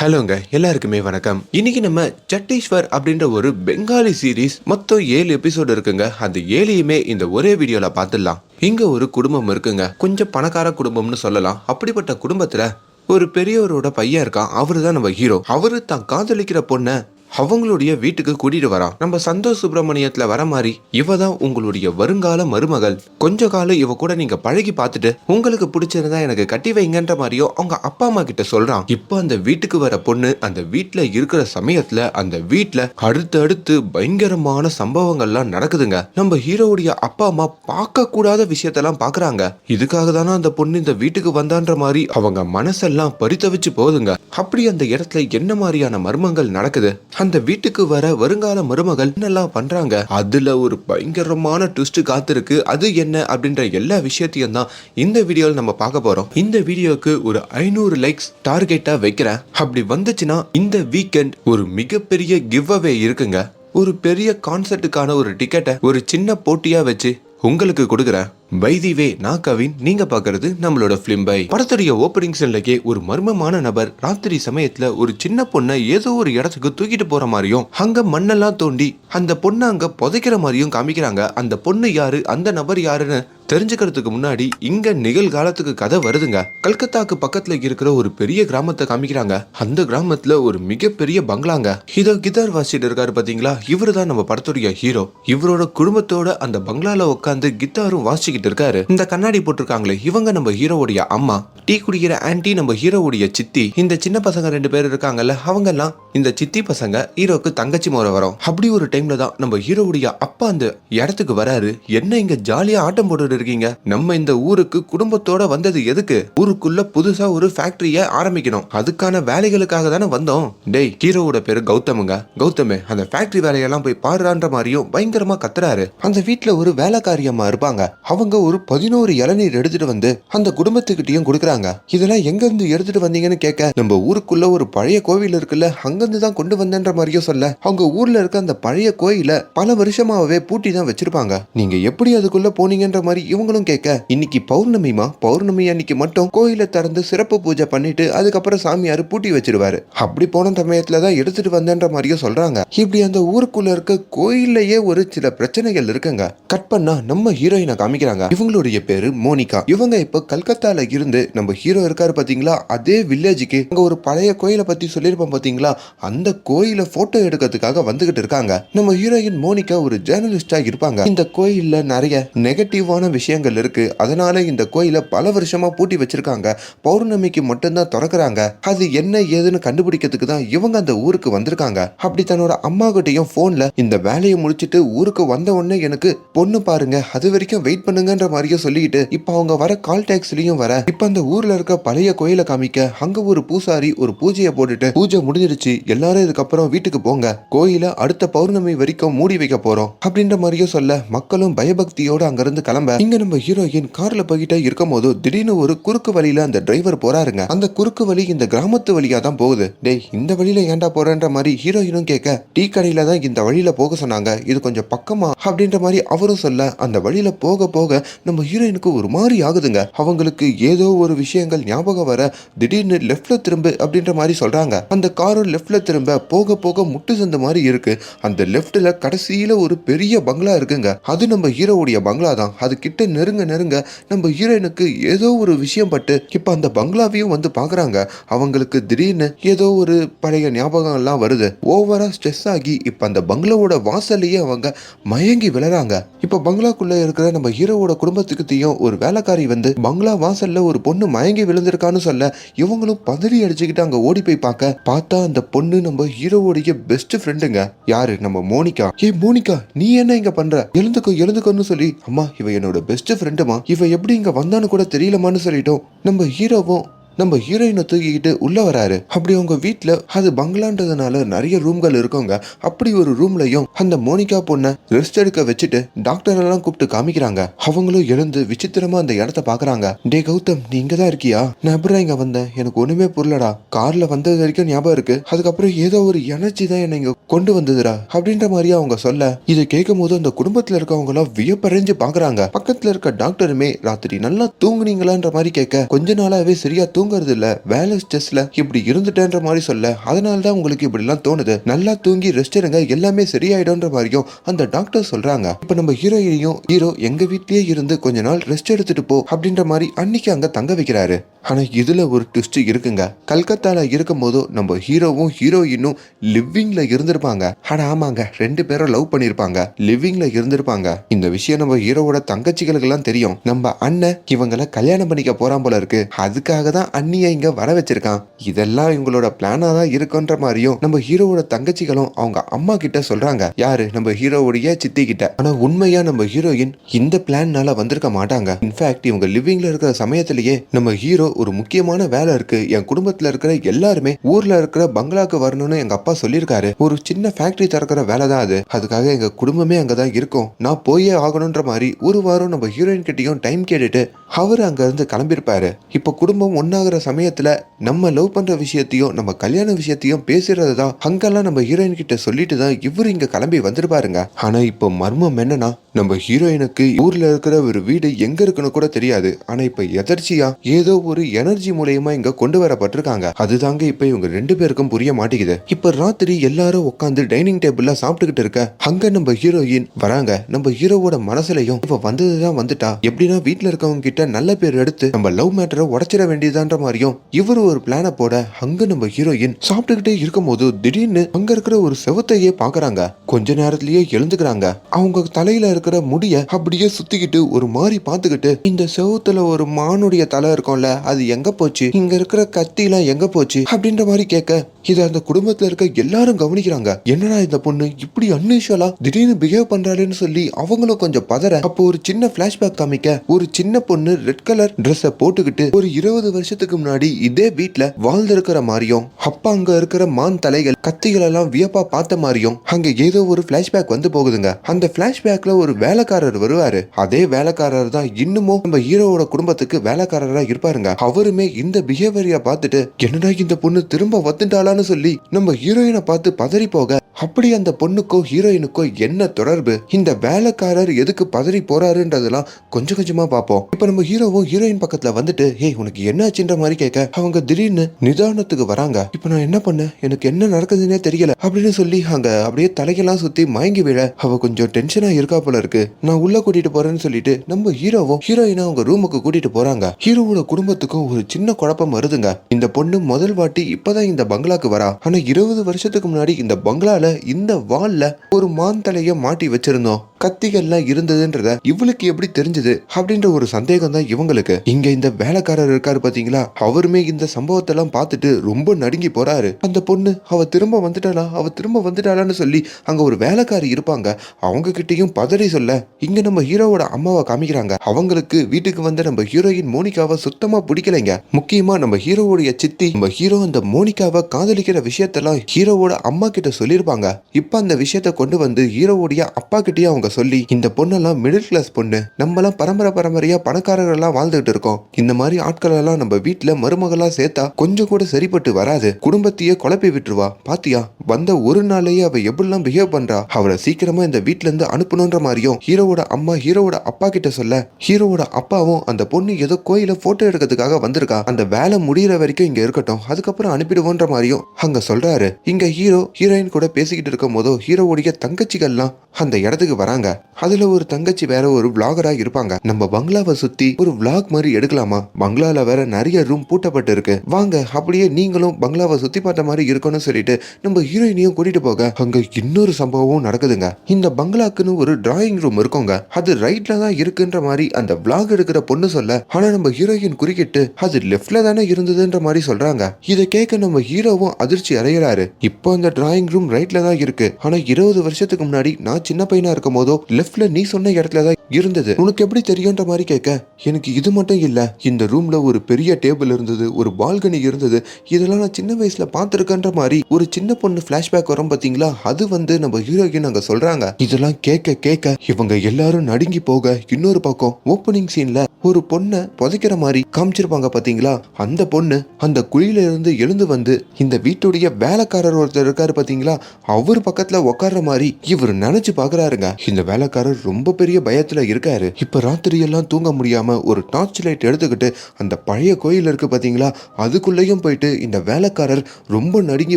ஹலோங்க எல்லாருக்குமே வணக்கம். இன்னைக்கு நம்ம சட்டீஸ்வர் அப்படின்ற ஒரு பெங்காலி சீரிஸ் மொத்தம் ஏழு எபிசோடு இருக்குங்க. அந்த ஏழையுமே இந்த ஒரே வீடியோல பார்த்துடலாம் இங்க ஒரு குடும்பம் இருக்குங்க. கொஞ்சம் பணக்கார குடும்பம்னு சொல்லலாம். அப்படிப்பட்ட குடும்பத்துல ஒரு பெரியவரோட பையன் இருக்கான். அவரு தான் நம்ம ஹீரோ அவரு தான் காதலிக்கிற பொண்ணை அவங்களுடைய வீட்டுக்கு கூட்டிட்டு வரான் நம்ம சந்தோஷ் சுப்பிரமணியத்துல வர மாதிரி இவ தான் உங்களுடைய வருங்கால மருமகள். கொஞ்ச காலம் இவ கூட நீங்க பழகி பார்த்துட்டு உங்களுக்கு பிடிச்சிருந்தா எனக்கு கட்டி வைங்கன்ற மாதிரியோ அவங்க அப்பா அம்மா கிட்ட சொல்றான். இப்போ அந்த வீட்டுக்கு வர பொண்ணு அந்த வீட்டுல இருக்கிற சமயத்துல அந்த வீட்டுல அடுத்தடுத்து பயங்கரமான சம்பவங்கள்லாம் நடக்குதுங்க. நம்ம ஹீரோவுடைய அப்பா அம்மா பார்க்க கூடாத விஷயத்தெல்லாம் பாக்குறாங்க இதுக்காக தானே அந்த பொண்ணு இந்த வீட்டுக்கு வந்தான்ற மாதிரி அவங்க மனசெல்லாம் பறித்தவிச்சு போகுதுங்க. அப்படி அந்த இடத்துல என்ன மாதிரியான மர்மங்கள் நடக்குது? அந்த வீட்டுக்கு வர வருங்கால மருமகள் என்னெல்லாம் பண்றாங்க? அதுல ஒரு பயங்கரமான ட்விஸ்ட் காத்திருக்கு. அது என்ன அப்படின்ற எல்லா விஷயத்தையும் தான் இந்த வீடியோவில் நம்ம பார்க்க போறோம். இந்த வீடியோக்கு ஒரு ஐநூறு லைக்ஸ் டார்கெட்டா வைக்கிறேன். அப்படி வந்துச்சுன்னா இந்த வீக்கெண்ட் ஒரு மிகப்பெரிய கிவ் அவே இருக்குங்க. ஒரு பெரிய கான்சர்ட்டுக்கான ஒரு டிக்கெட்டை ஒரு சின்ன போட்டியா வச்சு உங்களுக்கு கொடுக்குறேன் வைதிவே நான் கவின் நீங்க பாக்குறது நம்மளோட பிலிம் பை படத்துடைய ஓப்பனிங் சீன்லக்கே ஒரு மர்மமான நபர் ராத்திரி சமயத்துல ஒரு சின்ன பொண்ணை ஏதோ ஒரு இடத்துக்கு தூக்கிட்டு போற மாதிரியும் அங்க மண்ணெல்லாம் தோண்டி அந்த பொண்ணை அங்க புதைக்கிற மாதிரியும் காமிக்கிறாங்க. அந்த பொண்ணு யாரு? அந்த நபர் யாருன்னு தெரிஞ்சுக்கிறதுக்கு முன்னாடி இங்க நிகழ்காலத்துக்கு கதை வருதுங்க. கல்கத்தாக்கு பக்கத்துல இருக்கிற ஒரு பெரிய கிராமத்தை காமிக்கிறாங்க. அந்த கிராமத்துல ஒரு மிகப்பெரிய பங்களாங்க. இதோ கிதார் வாசிட்டு இருக்காரு பாத்தீங்களா? இவரு தான் நம்ம படத்துடைய ஹீரோ. இவரோட குடும்பத்தோட அந்த பங்களால உட்காந்து கித்தாரும் வாசிக்கிட்டு இருக்காரு. இந்த கண்ணாடி போட்டிருக்காங்களே இவங்க நம்ம ஹீரோவுடைய அம்மா. டீ குடிக்கிற ஆன்ட்டி நம்ம ஹீரோவுடைய சித்தி. இந்த சின்ன பசங்க ரெண்டு பேர் இருக்காங்கல்ல அவங்க எல்லாம் இந்த சித்தி பசங்க ஹீரோக்கு தங்கச்சி முறை வரும். அப்படி ஒரு டைம்ல தான் நம்ம ஹீரோவுடைய அப்பா அந்த இடத்துக்கு வராரு. என்ன இங்க ஜாலியா ஆட்டம் போட்டு இருக்கீங்க? நம்ம இந்த ஊருக்கு குடும்பத்தோட வந்தது எதுக்கு? ஊருக்குள்ள புதுசா ஒரு ஃபேக்டரிய ஆரம்பிக்கணும். அதுக்கான வேலைகளுக்காக தானே வந்தோம். டேய் ஹீரோவோட பேரு கௌதமுங்க. கௌதமே அந்த ஃபேக்டரி வேலையெல்லாம் போய் பாடுறான்ற மாதிரியும் பயங்கரமா கத்துறாரு. அந்த வீட்டுல ஒரு வேலைக்காரியம்மா இருப்பாங்க. அவங்க ஒரு பதினோரு இளநீர் எடுத்துட்டு வந்து அந்த குடும்பத்துக்கிட்டயும் கொடுக்குறாங்க. இதெல்லாம் எங்க இருந்து எடுத்துட்டு வந்தீங்கன்னு கேட்க நம்ம ஊருக்குள்ள ஒரு பழைய கோவில் இருக்குல்ல அங்கிருந்து தான் கொண்டு வந்தேன்ற மாதிரியும் சொல்ல. அவங்க ஊர்ல இருக்க அந்த பழைய கோயில பல வருஷமாவே பூட்டி தான் வச்சிருப்பாங்க. நீங்க எப்படி அதுக்குள்ள போனீங்கன்ற மாதிரி இவங்களும் கேட்க இன்னைக்கு பௌர்ணமிமா பௌர்ணமி அன்னைக்கு மட்டும்? கோயிலை திறந்து சிறப்பு பூஜை பண்ணிட்டு அதுக்கப்புறம் சாமியார் பூட்டி வச்சிருவாரு. அப்படி போன சமயத்துல தான் எடுத்துட்டு வந்தேன்ற மாதிரியும் சொல்றாங்க. இப்படி அந்த ஊருக்குள்ள இருக்க கோயிலையே ஒரு சில பிரச்சனைகள் இருக்குங்க. கட் பண்ணா நம்ம ஹீரோயினை காமிக்கிறாங்க. இவங்களுடைய பேரு மோனிகா. இவங்க இப்ப கல்கத்தால இருந்து நம்ம ஹீரோ இருக்காரு பாத்தீங்களா? அதே வில்லேஜுக்கு அங்க ஒரு பழைய கோயிலை பத்தி சொல்லியிருப்போம் பாத்தீங்களா? அந்த கோயிலை போட்டோ எடுக்கிறதுக்காக வந்துகிட்டு இருக்காங்க. நம்ம ஹீரோயின் மோனிகா ஒரு ஜேர்னலிஸ்டா இருப்பாங்க. இந்த கோயில்ல நிறைய நெகட்டிவான விஷயங்கள் இருக்கு. அதனால இந்த கோயிலை பல வருஷமா பூட்டி வச்சிருக்காங்க. பௌர்ணமிக்கு மட்டும்தான் திறக்கிறாங்க. அது என்ன ஏதுன்னு கண்டுபிடிக்கிறதுக்கு தான் இவங்க அந்த ஊருக்கு வந்திருக்காங்க. அப்படி தன்னோட அம்மா கிட்டையும் போன்ல இந்த வேலையை முடிச்சிட்டு ஊருக்கு வந்த உடனே எனக்கு பொண்ணு பாருங்க அது வரைக்கும் வெயிட் பண்ணுங்கன்ற மாதிரியும் சொல்லிட்டு இப்ப அவங்க வர கால் டாக்ஸிலையும் வர இப்போ அந்த ஊர்ல இருக்க பழைய கோயிலை காமிக்க அங்க ஒரு பூசாரி ஒரு பூஜையை போட்டுட்டு பூஜை முடிஞ்சிருச்சு எல்லாரும் இதுக்கப்புறம் வீட்டுக்கு போங்க. கோயிலை அடுத்த பௌர்ணமி வரைக்கும் மூடி வைக்க போறோம். அப்படின்ற மாதிரியும் சொல்ல மக்களும் பயபக்தியோட அங்கிருந்து கிளம்ப இங்க நம்ம ஹீரோயின் கார்ல போய்கிட்டே இருக்கும் போது திடீர்னு ஒரு குறுக்கு வழியில அந்த டிரைவர் போறாருங்க. அந்த குறுக்கு வழி இந்த கிராமத்து வழியா தான் போகுது. டேய் இந்த வழியில ஏன்டா போறேன்ற மாதிரி ஹீரோயினும் கேட்க டீ கடையில தான் இந்த வழியில போக சொன்னாங்க. இது கொஞ்சம் பக்கமா? அப்படின்ற மாதிரி அவரும் சொல்ல அந்த வழியில போக போக நம்ம ஹீரோயினுக்கு ஒரு மாதிரி ஆகுதுங்க. அவங்களுக்கு ஏதோ ஒரு விஷயங்கள் ஞாபகம் வர திடீர்னு லெஃப்ட்ல திரும்ப அப்படின்ற மாதிரி சொல்றாங்க. அந்த காரும் லெஃப்ட்ல திரும்ப போக போக முட்டு சந்த மாதிரி இருக்கு. அந்த லெஃப்ட்ல கடைசியில ஒரு பெரிய பங்களா இருக்குங்க. அது நம்ம ஹீரோவுடைய பங்களா தான். அது கிட்ட நெருங்க நெருங்க நம்ம ஹீரோயினுக்கு ஏதோ ஒரு விஷயம் பட்டு இப்போ அந்த பங்களாவையும் வந்து பார்க்குறாங்க அவங்களுக்கு திடீர்னு ஏதோ ஒரு பழைய ஞாபகம் எல்லாம் வருது ஓவரா ஸ்ட்ரெஸ் ஆகி இப்போ அந்த பங்களாவோட வாசல்லையே அவங்க மயங்கி விழறாங்க. இப்போ பங்களாக்குள்ள இருக்கிற நம்ம ஹீரோவோட குடும்பத்துக்கிட்டையும் ஒரு வேலைக்காரி வந்து பங்களா வாசல்ல ஒரு பொண்ணு மயங்கி விழுந்திருக்கான்னு சொல்ல இவங்களும் பதறி அடிச்சுக்கிட்டு அங்க ஓடி போய் பார்க்க பார்த்தா அந்த பொண்ணு நம்ம ஹீரோவோடைய பெஸ்ட் ஃப்ரெண்டுங்க யாரு? நம்ம மோனிகா. ஏ மோனிகா நீ என்ன இங்க பண்ற? எழுந்துக்கோ எழுந்துக்கோன்னு சொல்லி அம்மா இவ என்னோட பெஸ்ட் ஃப்ரெண்டுமா இவன் எப்படி இங்க வந்தான்னு கூட தெரியலமான்னு சொல்லிட்டோம். நம்ம ஹீரோவும் நம்ம ஹீரோயினை தூக்கிக்கிட்டு உள்ள வராரு. அப்படி அவங்க வீட்டுல அது பங்களான்றதுனால நிறைய ரூம்கள் இருக்கவங்க அப்படி ஒரு ரூம்லயும் அந்த மோனிகா பொண்ணை ரெஸ்ட் எடுக்க வச்சுட்டு டாக்டர் எல்லாம் கூப்பிட்டு காமிக்கிறாங்க. அவங்களும் எழுந்து விசித்திரமா அந்த இடத்த பாக்குறாங்க டே கௌதம் நீ இங்க தான் இருக்கியா? நான் எப்படிடா இங்க வந்தேன்? எனக்கு ஒண்ணுமே புரியலடா. கார்ல வந்தது வரைக்கும் ஞாபகம் இருக்கு. அதுக்கப்புறம் ஏதோ ஒரு எனர்ஜி தான் என்னை இங்க கொண்டு வந்ததுடா. அப்படின்ற மாதிரி அவங்க சொல்ல இதை கேட்கும் போது அந்த குடும்பத்துல இருக்கவங்க எல்லாம் வியப்படைஞ்சு பாக்குறாங்க பக்கத்துல இருக்க டாக்டருமே ராத்திரி நல்லா தூங்குனீங்களான்ற மாதிரி கேட்க கொஞ்ச நாளாவே சரியா தூங்க தூங்குறது இல்ல வேலை ஸ்ட்ரெஸ்ல இப்படி இருந்துட்டேன்ற மாதிரி சொல்ல அதனால தான் உங்களுக்கு இப்படி எல்லாம் தோணுது. நல்லா தூங்கி ரெஸ்ட் எடுங்க எல்லாமே சரியாயிடும்ன்ற மாதிரியும் அந்த டாக்டர் சொல்றாங்க. இப்ப நம்ம ஹீரோயினையும் ஹீரோ எங்க வீட்லயே இருந்து கொஞ்ச நாள் ரெஸ்ட் எடுத்துட்டு போ அப்படின்ற மாதிரி அன்னைக்கு அங்க தங்க வைக்கிறாரு. ஆனா இதுல ஒரு ட்விஸ்ட் இருக்குங்க. கல்கத்தால இருக்கும் போதும் நம்ம ஹீரோவும் ஹீரோயினும் லிவிங்ல இருந்திருப்பாங்க. ஆனா ஆமாங்க ரெண்டு பேரும் லவ் பண்ணிருப்பாங்க. லிவிங்ல இருந்திருப்பாங்க. இந்த விஷயம் நம்ம ஹீரோவோட தங்கச்சிகளுக்கு எல்லாம் தெரியும். நம்ம அண்ணன் இவங்களை கல்யாணம் பண்ணிக்க போறான் போல இருக்கு. அதுக்காக தான் அண்ணியை இங்க வர வச்சிருக்கான். இதெல்லாம் இவங்களோட பிளானா தான் இருக்குன்ற மாதிரியும் நம்ம ஹீரோவோட தங்கச்சிகளும் அவங்க அம்மா கிட்ட சொல்றாங்க. யாரு? நம்ம ஹீரோவுடைய சித்தி கிட்ட. ஆனா உண்மையா நம்ம ஹீரோயின் இந்த பிளான்னால வந்திருக்க மாட்டாங்க. இன்ஃபேக்ட் இவங்க லிவிங்ல இருக்கிற சமயத்திலேயே நம்ம ஹீரோ ஒரு முக்கியமான வேலை இருக்கு. என் குடும்பத்துல இருக்கிற எல்லாருமே ஊர்ல இருக்கிற பங்களாக்கு வரணும்னு எங்க அப்பா சொல்லியிருக்காரு. ஒரு சின்ன ஃபேக்டரி திறக்கிற வேலை தான் அது. அதுக்காக எங்க குடும்பமே அங்கதான் இருக்கும். நான் போயே ஆகணும்ன்ற மாதிரி ஒரு வாரம் நம்ம ஹீரோயின் கிட்டையும் டைம் கேட்டுட்டு அவர் அங்க இருந்து கிளம்பியிருப்பாரு. இப்ப குடும்பம் ஆகிற சமயத்துல நம்ம லவ் பண்ற விஷயத்தையும் நம்ம கல்யாண விஷயத்தையும் பேசுறது தான். அங்கெல்லாம் நம்ம ஹீரோயின் கிட்ட சொல்லிட்டு தான் இவரு இங்க கிளம்பி வந்துருப்பாருங்க ஆனா இப்போ மர்மம் என்னன்னா நம்ம ஹீரோயினுக்கு ஊர்ல இருக்கிற ஒரு வீடு எங்க இருக்குன்னு கூட தெரியாது. ஆனா இப்ப எதர்ச்சியா ஏதோ ஒரு எனர்ஜி மூலியமா இங்க கொண்டு வரப்பட்டிருக்காங்க. அதுதாங்க இப்ப இவங்க ரெண்டு பேருக்கும் புரிய மாட்டேங்குது. இப்ப ராத்திரி எல்லாரும் உட்காந்து டைனிங் டேபிள்ல சாப்பிட்டுக்கிட்டு இருக்க அங்க நம்ம ஹீரோயின் வராங்க. நம்ம ஹீரோவோட மனசுலயும் இப்ப வந்ததுதான் வந்துட்டா. எப்படின்னா வீட்ல இருக்கவங்க கிட்ட நல்ல பேர் எடுத்து நம்ம லவ் மேட்டரை உடச்சிட வேண்டியதான் பண்ற மாதிரியும் இவரு ஒரு பிளான போட அங்க நம்ம ஹீரோயின் சாப்பிட்டுக்கிட்டே இருக்கும்போது திடீர்னு அங்க இருக்கிற ஒரு செவத்தையே பாக்குறாங்க கொஞ்ச நேரத்திலேயே எழுந்துக்கிறாங்க. அவங்க தலையில இருக்கிற முடிய அப்படியே சுத்திக்கிட்டு ஒரு மாதிரி பாத்துக்கிட்டு இந்த செவுத்துல ஒரு மானுடைய தலை இருக்கும்ல அது எங்க போச்சு? இங்க இருக்கிற கத்திலாம் எங்க போச்சு? அப்படின்ற மாதிரி கேட்க இதை அந்த குடும்பத்துல இருக்க எல்லாரும் கவனிக்கிறாங்க. என்னடா இந்த பொண்ணு இப்படி அன்யூஷுவலா திடீர்னு பிஹேவ் பண்றாளேன்னு சொல்லி அவங்களும் கொஞ்சம் பதற. அப்போ ஒரு சின்ன பிளாஷ்பேக் காமிக்க ஒரு சின்ன பொண்ணு ரெட் கலர் ட்ரெஸ்ஸை போட்டுக்கிட்டு ஒரு இருபது வருஷத்துக்கு முன்னாடி இதே வீட்டுல வாழ்ந்திருக்கிற மாதிரியும் அப்பா அங்க இருக்கிற மான் தலைகள் கத்திகள் எல்லாம் வியப்பா பார்த்த மாதிரியும் அங்க ஏதோ ஒரு பிளாஷ்பேக் வந்து போகுதுங்க. அந்த பிளாஷ்பேக்ல ஒரு வேலைக்காரர் வருவாரு. அதே வேலைக்காரர் தான் இன்னமும் நம்ம ஹீரோவோட குடும்பத்துக்கு வேலைக்காரரா இருப்பாருங்க. அவருமே இந்த பிஹேவியரை பார்த்துட்டு என்னடா இந்த பொண்ணு திரும்ப வந்துட்டாளான்னு சொல்லி நம்ம ஹீரோயினை பார்த்து பதறி போக அப்படி அந்த பொண்ணுக்கோ ஹீரோயினுக்கோ என்ன தொடர்பு? இந்த வேலைக்காரர் எதுக்கு பதறி போறாருன்றதெல்லாம் கொஞ்சம் கொஞ்சமா பார்ப்போம். இப்ப நம்ம ஹீரோவும் ஹீரோயின் பக்கத்துல வந்துட்டு ஹே உனக்கு என்னாச்சுன்ற மாதிரி கேட்க அவங்க திடீர்னு நிதானத்துக்கு வராங்க. இப்ப நான் என்ன பண்ணேன் எனக்கு என்ன நடக்குதுன்னே தெரியல அப்படின்னு சொல்லி அங்க அப்படியே தலையெல்லாம் சுத்தி மயங்கி விழ அவ கொஞ்சம் டென்ஷனா இருக்கா போல இருக்கு. நான் உள்ள கூட்டிட்டு போறேன்னு சொல்லிட்டு நம்ம ஹீரோவும் ஹீரோயினும் அவங்க ரூமுக்கு கூட்டிட்டு போறாங்க. ஹீரோவோட குடும்பத்துக்கும் ஒரு சின்ன குழப்பம் வருதுங்க. இந்த பொண்ணு முதல் வாட்டி இப்பதான் இந்த பங்களாக்கு வரா. ஆனா இருபது வருஷத்துக்கு முன்னாடி இந்த பங்களால இந்த வால்ல ஒரு மாந்தலைய மாட்டி வச்சிருந்தோம். கத்திகள்லாம் இருந்ததுன்றத இவளுக்கு எப்படி தெரிஞ்சது அப்படின்ற ஒரு சந்தேகம் தான் இவங்களுக்கு. இங்க இந்த வேலைக்காரர் இருக்காரு பாத்தீங்களா? அவருமே இந்த சம்பவத்தெல்லாம் பார்த்துட்டு ரொம்ப நடுங்கி போறாரு. அந்த பொண்ணு அவ திரும்ப வந்துட்டாளா? அவ திரும்ப வந்துட்டாளான்னு சொல்லி அங்க ஒரு வேலைக்காரி இருப்பாங்க. அவங்க கிட்டயும் பதறி சொல்ல இங்க நம்ம ஹீரோவோட அம்மாவை காமிக்கிறாங்க. அவங்களுக்கு வீட்டுக்கு வந்த நம்ம ஹீரோயின் மோனிகாவை சுத்தமா பிடிக்கலைங்க. முக்கியமா நம்ம ஹீரோவுடைய சித்தி நம்ம ஹீரோ அந்த மோனிகாவை காதலிக்கிற விஷயத்தெல்லாம் ஹீரோவோட அம்மா கிட்ட சொல்லியிருப்பாங்க. இப்போ அந்த விஷயத்த கொண்டு வந்து ஹீரோவுடைய அப்பா கிட்டயே அவங்க சொல்லி இந்த பொண்ணெல்லாம் மிடில் கிளாஸ் பொண்ணு. நம்மலாம் பரம்பரை பரம்பரையா பணக்காரர்கள்லாம் வாழ்ந்துகிட்டு இருக்கோம். இந்த மாதிரி ஆட்கள் எல்லாம் நம்ம வீட்டுல மருமகளா சேர்த்தா கொஞ்சம் கூட சரிப்பட்டு வராது. குடும்பத்தையே குழப்பி விட்டுருவா. பாத்தியா வந்த ஒரு நாளையே அவ எப்படிலாம் பிஹேவ் பண்றா? அவளை சீக்கிரமா இந்த வீட்டுல இருந்து அனுப்பணுன்ற மாதிரியும் ஹீரோவோட அம்மா ஹீரோவோட அப்பா கிட்ட சொல்ல ஹீரோவோட அப்பாவும் அந்த பொண்ணு ஏதோ கோயில போட்டோ எடுக்கிறதுக்காக வந்திருக்கா. அந்த வேலை முடியிற வரைக்கும் இங்க இருக்கட்டும். அதுக்கப்புறம் அனுப்பிடுவோன்ற மாதிரியும் அங்க சொல்றாரு. இங்க ஹீரோ ஹீரோயின் கூட பேசிக்கிட்டு இருக்கும் போதோ ஹீரோவுடைய தங்கச்சிகள்லாம் அந்த இடத்துக்கு வராங்க. அதுல ஒரு தங்கச்சி வேற ஒரு விளாகரா இருப்பாங்க. நம்ம பங்களாவை சுத்தி ஒரு விளாக் மாதிரி எடுக்கலாமா? பங்களால வேற நிறைய ரூம் பூட்டப்பட்டு இருக்கு வாங்க அப்படியே நீங்களும் பங்களாவை சுத்தி பார்த்த மாதிரி இருக்கணும்னு சொல்லிட்டு நம்ம ஹீரோயினையும் கூட்டிட்டு போக. அங்க இன்னொரு சம்பவமும் நடக்குதுங்க. இந்த பங்களாக்குன்னு ஒரு டிராயிங் ரூம் இருக்குங்க. அது ரைட்ல தான் இருக்குன்ற மாதிரி அந்த விளாக் எடுக்கிற பொண்ணு சொல்ல ஆனா நம்ம ஹீரோயின் குறுக்கிட்டு அது லெஃப்ட்ல தானே இருந்ததுன்ற மாதிரி சொல்றாங்க. இதை கேட்க நம்ம ஹீரோவும் அதிர்ச்சி அடைகிறாரு இப்போ அந்த டிராயிங் ரூம் ரைட் ரைட்ல தான் இருக்கு. ஆனா இருபது வருஷத்துக்கு முன்னாடி நான் சின்ன பையனா இருக்கும் போதோ லெஃப்ட்ல நீ சொன்ன இடத்துல தான் இருந்தது. உனக்கு எப்படி தெரியும்ன்ற மாதிரி கேட்க எனக்கு இது மட்டும் இல்ல. இந்த ரூம்ல ஒரு பெரிய டேபிள் இருந்தது ஒரு பால்கனி இருந்தது. இதெல்லாம் நான் சின்ன வயசுல பார்த்துருக்கேன்ற மாதிரி ஒரு சின்ன பொண்ணு பிளாஷ்பேக் வரும் பாத்தீங்களா? அது வந்து நம்ம ஹீரோயின் அங்க சொல்றாங்க. இதெல்லாம் கேட்க கேட்க இவங்க எல்லாரும் நடுங்கி போக இன்னொரு பக்கம் ஓப்பனிங் சீன்ல ஒரு பொண்ணை புதைக்கிற மாதிரி காமிச்சிருப்பாங்க பாத்தீங்களா? அந்த பொண்ணு அந்த குழியில இருந்து எழுந்து வந்து இந்த வீட்டுடைய வேலைக்காரர் ஒருத்தர் இருக்காரு பாத்தீங்களா? அவர் பக்கத்துல உட்கார்ற மாதிரி இவர் நினைச்சு பாக்குறாருங்க. இந்த வேலைக்காரர் ரொம்ப பெரிய பயத்துல இருக்காரு. இப்ப ராத்திரி எல்லாம் தூங்க முடியாம ஒரு டார்ச் லைட் எடுத்துக்கிட்டு அந்த பழைய கோயில் இருக்கு பாத்தீங்களா? அதுக்குள்ளேயும் போயிட்டு இந்த வேலைக்காரர் ரொம்ப நடுங்கி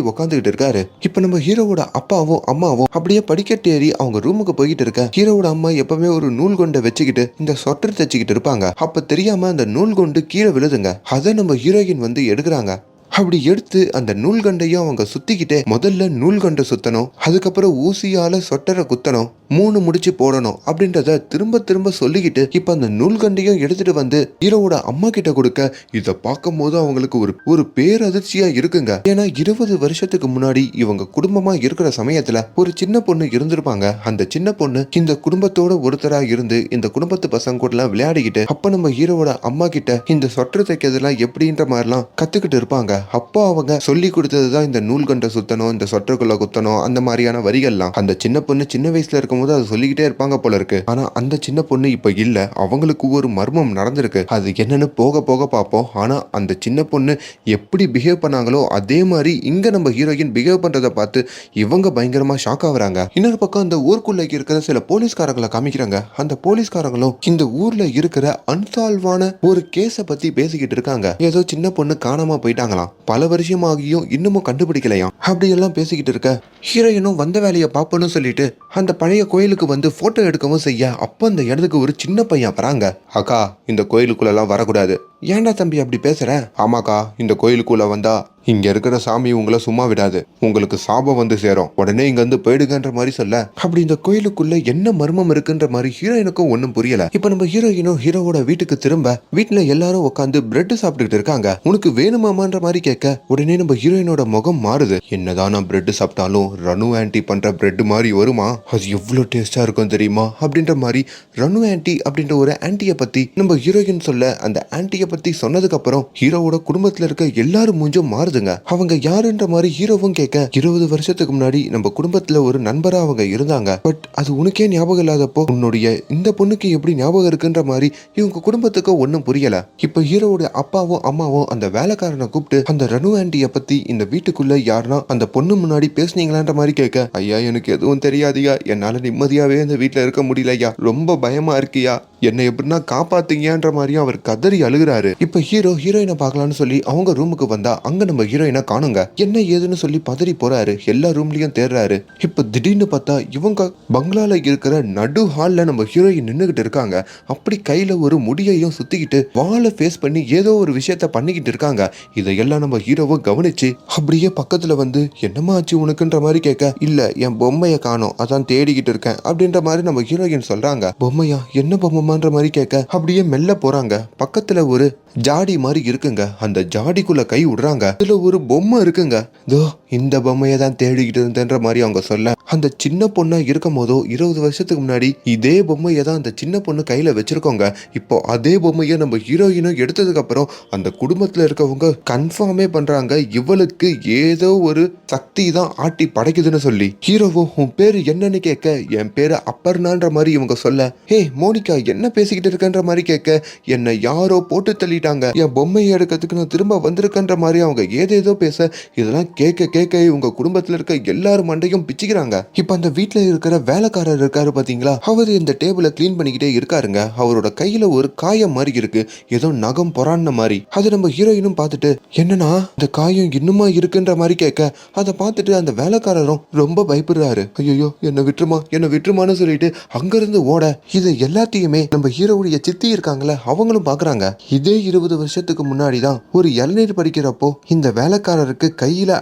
உக்காந்துக்கிட்டு இருக்காரு. இப்ப நம்ம ஹீரோவோட அப்பாவும் அம்மாவும் அப்படியே படிக்கட்டு ஏறி அவங்க ரூமுக்கு போய்கிட்டு இருக்க ஹீரோவோட அம்மா எப்பவுமே ஒரு நூல் கொண்டை வச்சுக்கிட்டு இந்த சொட்டர் தச்சுக்கிட்டு இருப்பாங்க. அப்ப தெரியாம அந்த நூல் கொண்டு கீழே விழுதுங்க. அதை நம்ம ஹீரோயின் வந்து எடுக்கிறாங்க. அப்படி எடுத்து அந்த நூல்கண்டையும் அவங்க சுத்திக்கிட்டே முதல்ல நூல்கண்டை சுத்தணும் அதுக்கப்புறம் ஊசியால சொட்டரை குத்தணும் மூணு முடிச்சு போடணும் அப்படின்றத திரும்ப திரும்ப சொல்லிக்கிட்டு இப்ப அந்த நூல்கண்டையும் எடுத்துட்டு வந்து ஹீரோவோட அம்மா கிட்ட கொடுக்க இதை பார்க்கும் போது அவங்களுக்கு ஒரு ஒரு பேரதிர்ச்சியா இருக்குங்க. ஏன்னா இருபது வருஷத்துக்கு முன்னாடி இவங்க குடும்பமா இருக்கிற சமயத்துல ஒரு சின்ன பொண்ணு இருந்திருப்பாங்க. அந்த சின்ன பொண்ணு இந்த குடும்பத்தோட ஒருத்தரா இருந்து இந்த குடும்பத்து பசங்க கூட எல்லாம் விளையாடிக்கிட்டு அப்ப நம்ம ஹீரோவோட அம்மா கிட்ட இந்த சொட்டர் தைக்கிறதுலாம் எப்படின்ற மாதிரிலாம் கத்துக்கிட்டு இருப்பாங்க. அப்போ அவங்க சொல்லி கொடுத்ததுதான் இந்த நூல்கண்டை சுத்தணும் இந்த சொற்றக்குள்ள குத்தணும் அந்த மாதிரியான வரிகள்லாம். அந்த சின்ன பொண்ணு சின்ன வயசுல இருக்கும்போது அது சொல்லிக்கிட்டே இருப்பாங்க போல இருக்கு. ஆனா அந்த சின்ன பொண்ணு இப்ப இல்ல. அவங்களுக்கு ஒரு மர்மம் நடந்திருக்கு. அது என்னன்னு போக போக பார்ப்போம். ஆனா அந்த சின்ன பொண்ணு எப்படி பிஹேவ் பண்ணாங்களோ அதே மாதிரி இங்க நம்ம ஹீரோயின் பிஹேவ் பண்றதை பார்த்து இவங்க பயங்கரமா ஷாக் ஆகுறாங்க. இன்னொரு பக்கம் அந்த ஊருக்குள்ள இருக்கிற சில போலீஸ்காரங்களை காமிக்கிறாங்க. அந்த போலீஸ்காரங்களும் இந்த ஊர்ல இருக்கிற அன்சால்வான ஒரு கேஸ பத்தி பேசிக்கிட்டு இருக்காங்க. ஏதோ சின்ன பொண்ணு காணாம போயிட்டாங்களாம். பல வருஷமாகியும் இன்னமும் கண்டுபிடிக்கலையாம் அப்படி எல்லாம் பேசிக்கிட்டு இருக்க. ஹீரோயினும் வந்த வேலையை பார்ப்போம்னு சொல்லிட்டு அந்த பழைய கோயிலுக்கு வந்து போட்டோ எடுக்கவும் செய்ய அப்ப அந்த இடத்துக்கு ஒரு சின்ன பையன் வராங்க. அக்கா இந்த கோயிலுக்குள்ள எல்லாம் வரக்கூடாது. ஏன்டா தம்பி அப்படி பேசுற? ஆமாக்கா இந்த கோயிலுக்குள்ள வந்தா இங்க இருக்கிற சாமி உங்களை சும்மா விடாது. உங்களுக்கு சாபம் வந்து சேரும். உடனே இங்க வந்து போயிடுங்கன்ற மாதிரி சொல்ல. அப்படி இந்த கோயிலுக்குள்ள என்ன மர்மம் இருக்குன்ற மாதிரி ஹீரோயினுக்கும் ஒன்றும் புரியல. இப்ப நம்ம ஹீரோயினும் ஹீரோவோட வீட்டுக்கு திரும்ப வீட்டுல எல்லாரும் உட்காந்து பிரெட் சாப்பிட்டுக்கிட்டு இருக்காங்க. உனக்கு வேணுமாமான்ற மாதிரி கேட்க உடனே நம்ம ஹீரோயினோட முகம் மாறுது. என்னதான் நான் பிரெட் சாப்பிட்டாலும் ரனு ஆன்டி பண்ற பிரெட் மாதிரி வருமா? அது எவ்வளவு டேஸ்டா இருக்கும் தெரியுமா? அப்படின்ற மாதிரி ரனு ஆன்டி அப்படின்ற ஒரு ஆன்டியை பத்தி நம்ம ஹீரோயின் சொல்ல அந்த ஆன்ட்டியை பத்தி சொன்னதுக்கு அப்புறம் ஹீரோவோட குடும்பத்துல இருக்க எல்லாரும் மூஞ்சும் மாறுதுங்க. அவங்க யாருன்ற மாதிரி ஹீரோவும் கேட்க இருபது வருஷத்துக்கு முன்னாடி நம்ம குடும்பத்துல ஒரு நண்பரா அவங்க இருந்தாங்க. பட் அது உனக்கே ஞாபகம் இல்லாதப்போ உன்னுடைய இந்த பொண்ணுக்கு எப்படி ஞாபகம் இருக்குன்ற மாதிரி இவங்க குடும்பத்துக்கு ஒன்றும் புரியல. இப்ப ஹீரோவோட அப்பாவும் அம்மாவும் அந்த வேலைக்காரனை கூப்பிட்டு அந்த ரனு ஆண்டிய பத்தி இந்த வீட்டுக்குள்ள யாருன்னா அந்த பொண்ணு முன்னாடி பேசுனீங்களான்ற மாதிரி கேட்க ஐயா எனக்கு எதுவும் தெரியாதியா என்னால நிம்மதியாவே இந்த வீட்டுல இருக்க முடியலையா ரொம்ப பயமா இருக்கியா என்னை எப்படின்னா காப்பாத்தீங்கன்ற மாதிரியும் அவர் கதறி அழுகுறாரு. இப்ப ஹீரோ ஹீரோயினை பார்க்கலாம்னு சொல்லி அவங்க ரூமுக்கு வந்தா அங்க நம்ம ஹீரோயினை காணுங்க. என்ன ஏதுன்னு சொல்லி பதறி போறாரு. எல்லா ரூம்லயும் தேடுறாரு இப்ப திடீர்னு பார்த்தா இவங்க பங்களால இருக்கிற நடு ஹால்ல நம்ம ஹீரோயின் நின்னுகிட்டு இருக்காங்க. அப்படி கையில ஒரு முடியையும் சுத்திக்கிட்டு வாழை ஃபேஸ் பண்ணி ஏதோ ஒரு விஷயத்த பண்ணிக்கிட்டு இருக்காங்க. இதையெல்லாம் நம்ம ஹீரோவும் கவனிச்சு அப்படியே பக்கத்துல வந்து என்னம்மா ஆச்சு உனக்குன்ற மாதிரி கேட்க? இல்ல என் பொம்மையை காணும். அதான் தேடிக்கிட்டு இருக்கேன். அப்படின்ற மாதிரி நம்ம ஹீரோயின் சொல்றாங்க. பொம்மையா? என்ன பொம்மை பொம்மைமான்ற மாதிரி கேட்க அப்படியே மெல்ல போறாங்க. பக்கத்துல ஒரு ஜாடி மாதிரி இருக்குங்க. அந்த ஜாடிக்குள்ள கை விடுறாங்க. இதுல ஒரு பொம்மை இருக்குங்க. தோ இந்த பொம்மையை தான் தேடிக்கிட்டு இருந்தேன்ற மாதிரி அவங்க சொல்ல. அந்த சின்ன பொண்ணா இருக்கும் போதோ இருபது வருஷத்துக்கு முன்னாடி இதே பொம்மையை தான் அந்த சின்ன பொண்ணு கையில வச்சிருக்கோங்க. இப்போ அதே பொம்மையை நம்ம ஹீரோயினும் எடுத்ததுக்கு அப்புறம் அந்த குடும்பத்துல இருக்கவங்க கன்ஃபார்மே பண்றாங்க. இவளுக்கு ஏதோ ஒரு சக்தி தான் ஆட்டி படைக்குதுன்னு சொல்லி. ஹீரோவும் உன் பேரு என்னன்னு கேட்க என் பேரு அப்பர்னான்ற மாதிரி இவங்க சொல்ல. ஹே மோனிகா என்ன பேசிக்கிட்டு இருக்கன்ற மாதிரி கேட்க. என்னை யாரோ போட்டு தள்ளிட்டாங்க. என் பொம்மையை எடுக்கிறதுக்கு நான் திரும்ப வந்திருக்கன்ற மாதிரி அவங்க ஏதேதோ பேச இதெல்லாம் கேட்க கேட்க உங்க குடும்பத்துல இருக்க எல்லாரும் மண்டையும் பிச்சுக்கிறாங்க. இப்ப அந்த வீட்ல இருக்கிற வேலைக்காரர் இருக்காரு பாத்தீங்களா? அவர் இந்த டேபிளை கிளீன் பண்ணிக்கிட்டே இருக்காருங்க. அவரோட கையில ஒரு காயம் மாதிரி இருக்கு. ஏதோ நகம் பொறான்ன மாதிரி. அது நம்ம ஹீரோயினும் பார்த்துட்டு என்னன்னா இந்த காயம் இன்னுமா இருக்குன்ற மாதிரி கேட்க. அதை பார்த்துட்டு அந்த வேலைக்காரரும் ரொம்ப பயப்படுறாரு. ஐயோ என்னை விட்டுருமா என்ன விட்டுருமான்னு சொல்லிட்டு அங்கிருந்து ஓட இது எல்லாத்தையுமே நம்ம ஹீரோவுடைய சித்தி இருக்காங்களே அவங்களும் பாக்குறாங்க. இதே இருபது வருஷத்துக்கு முன்னாடி தான் ஒரு இளநீர் படிக்கிறப்போ இந்த வேலைக்காரருக்கு கையில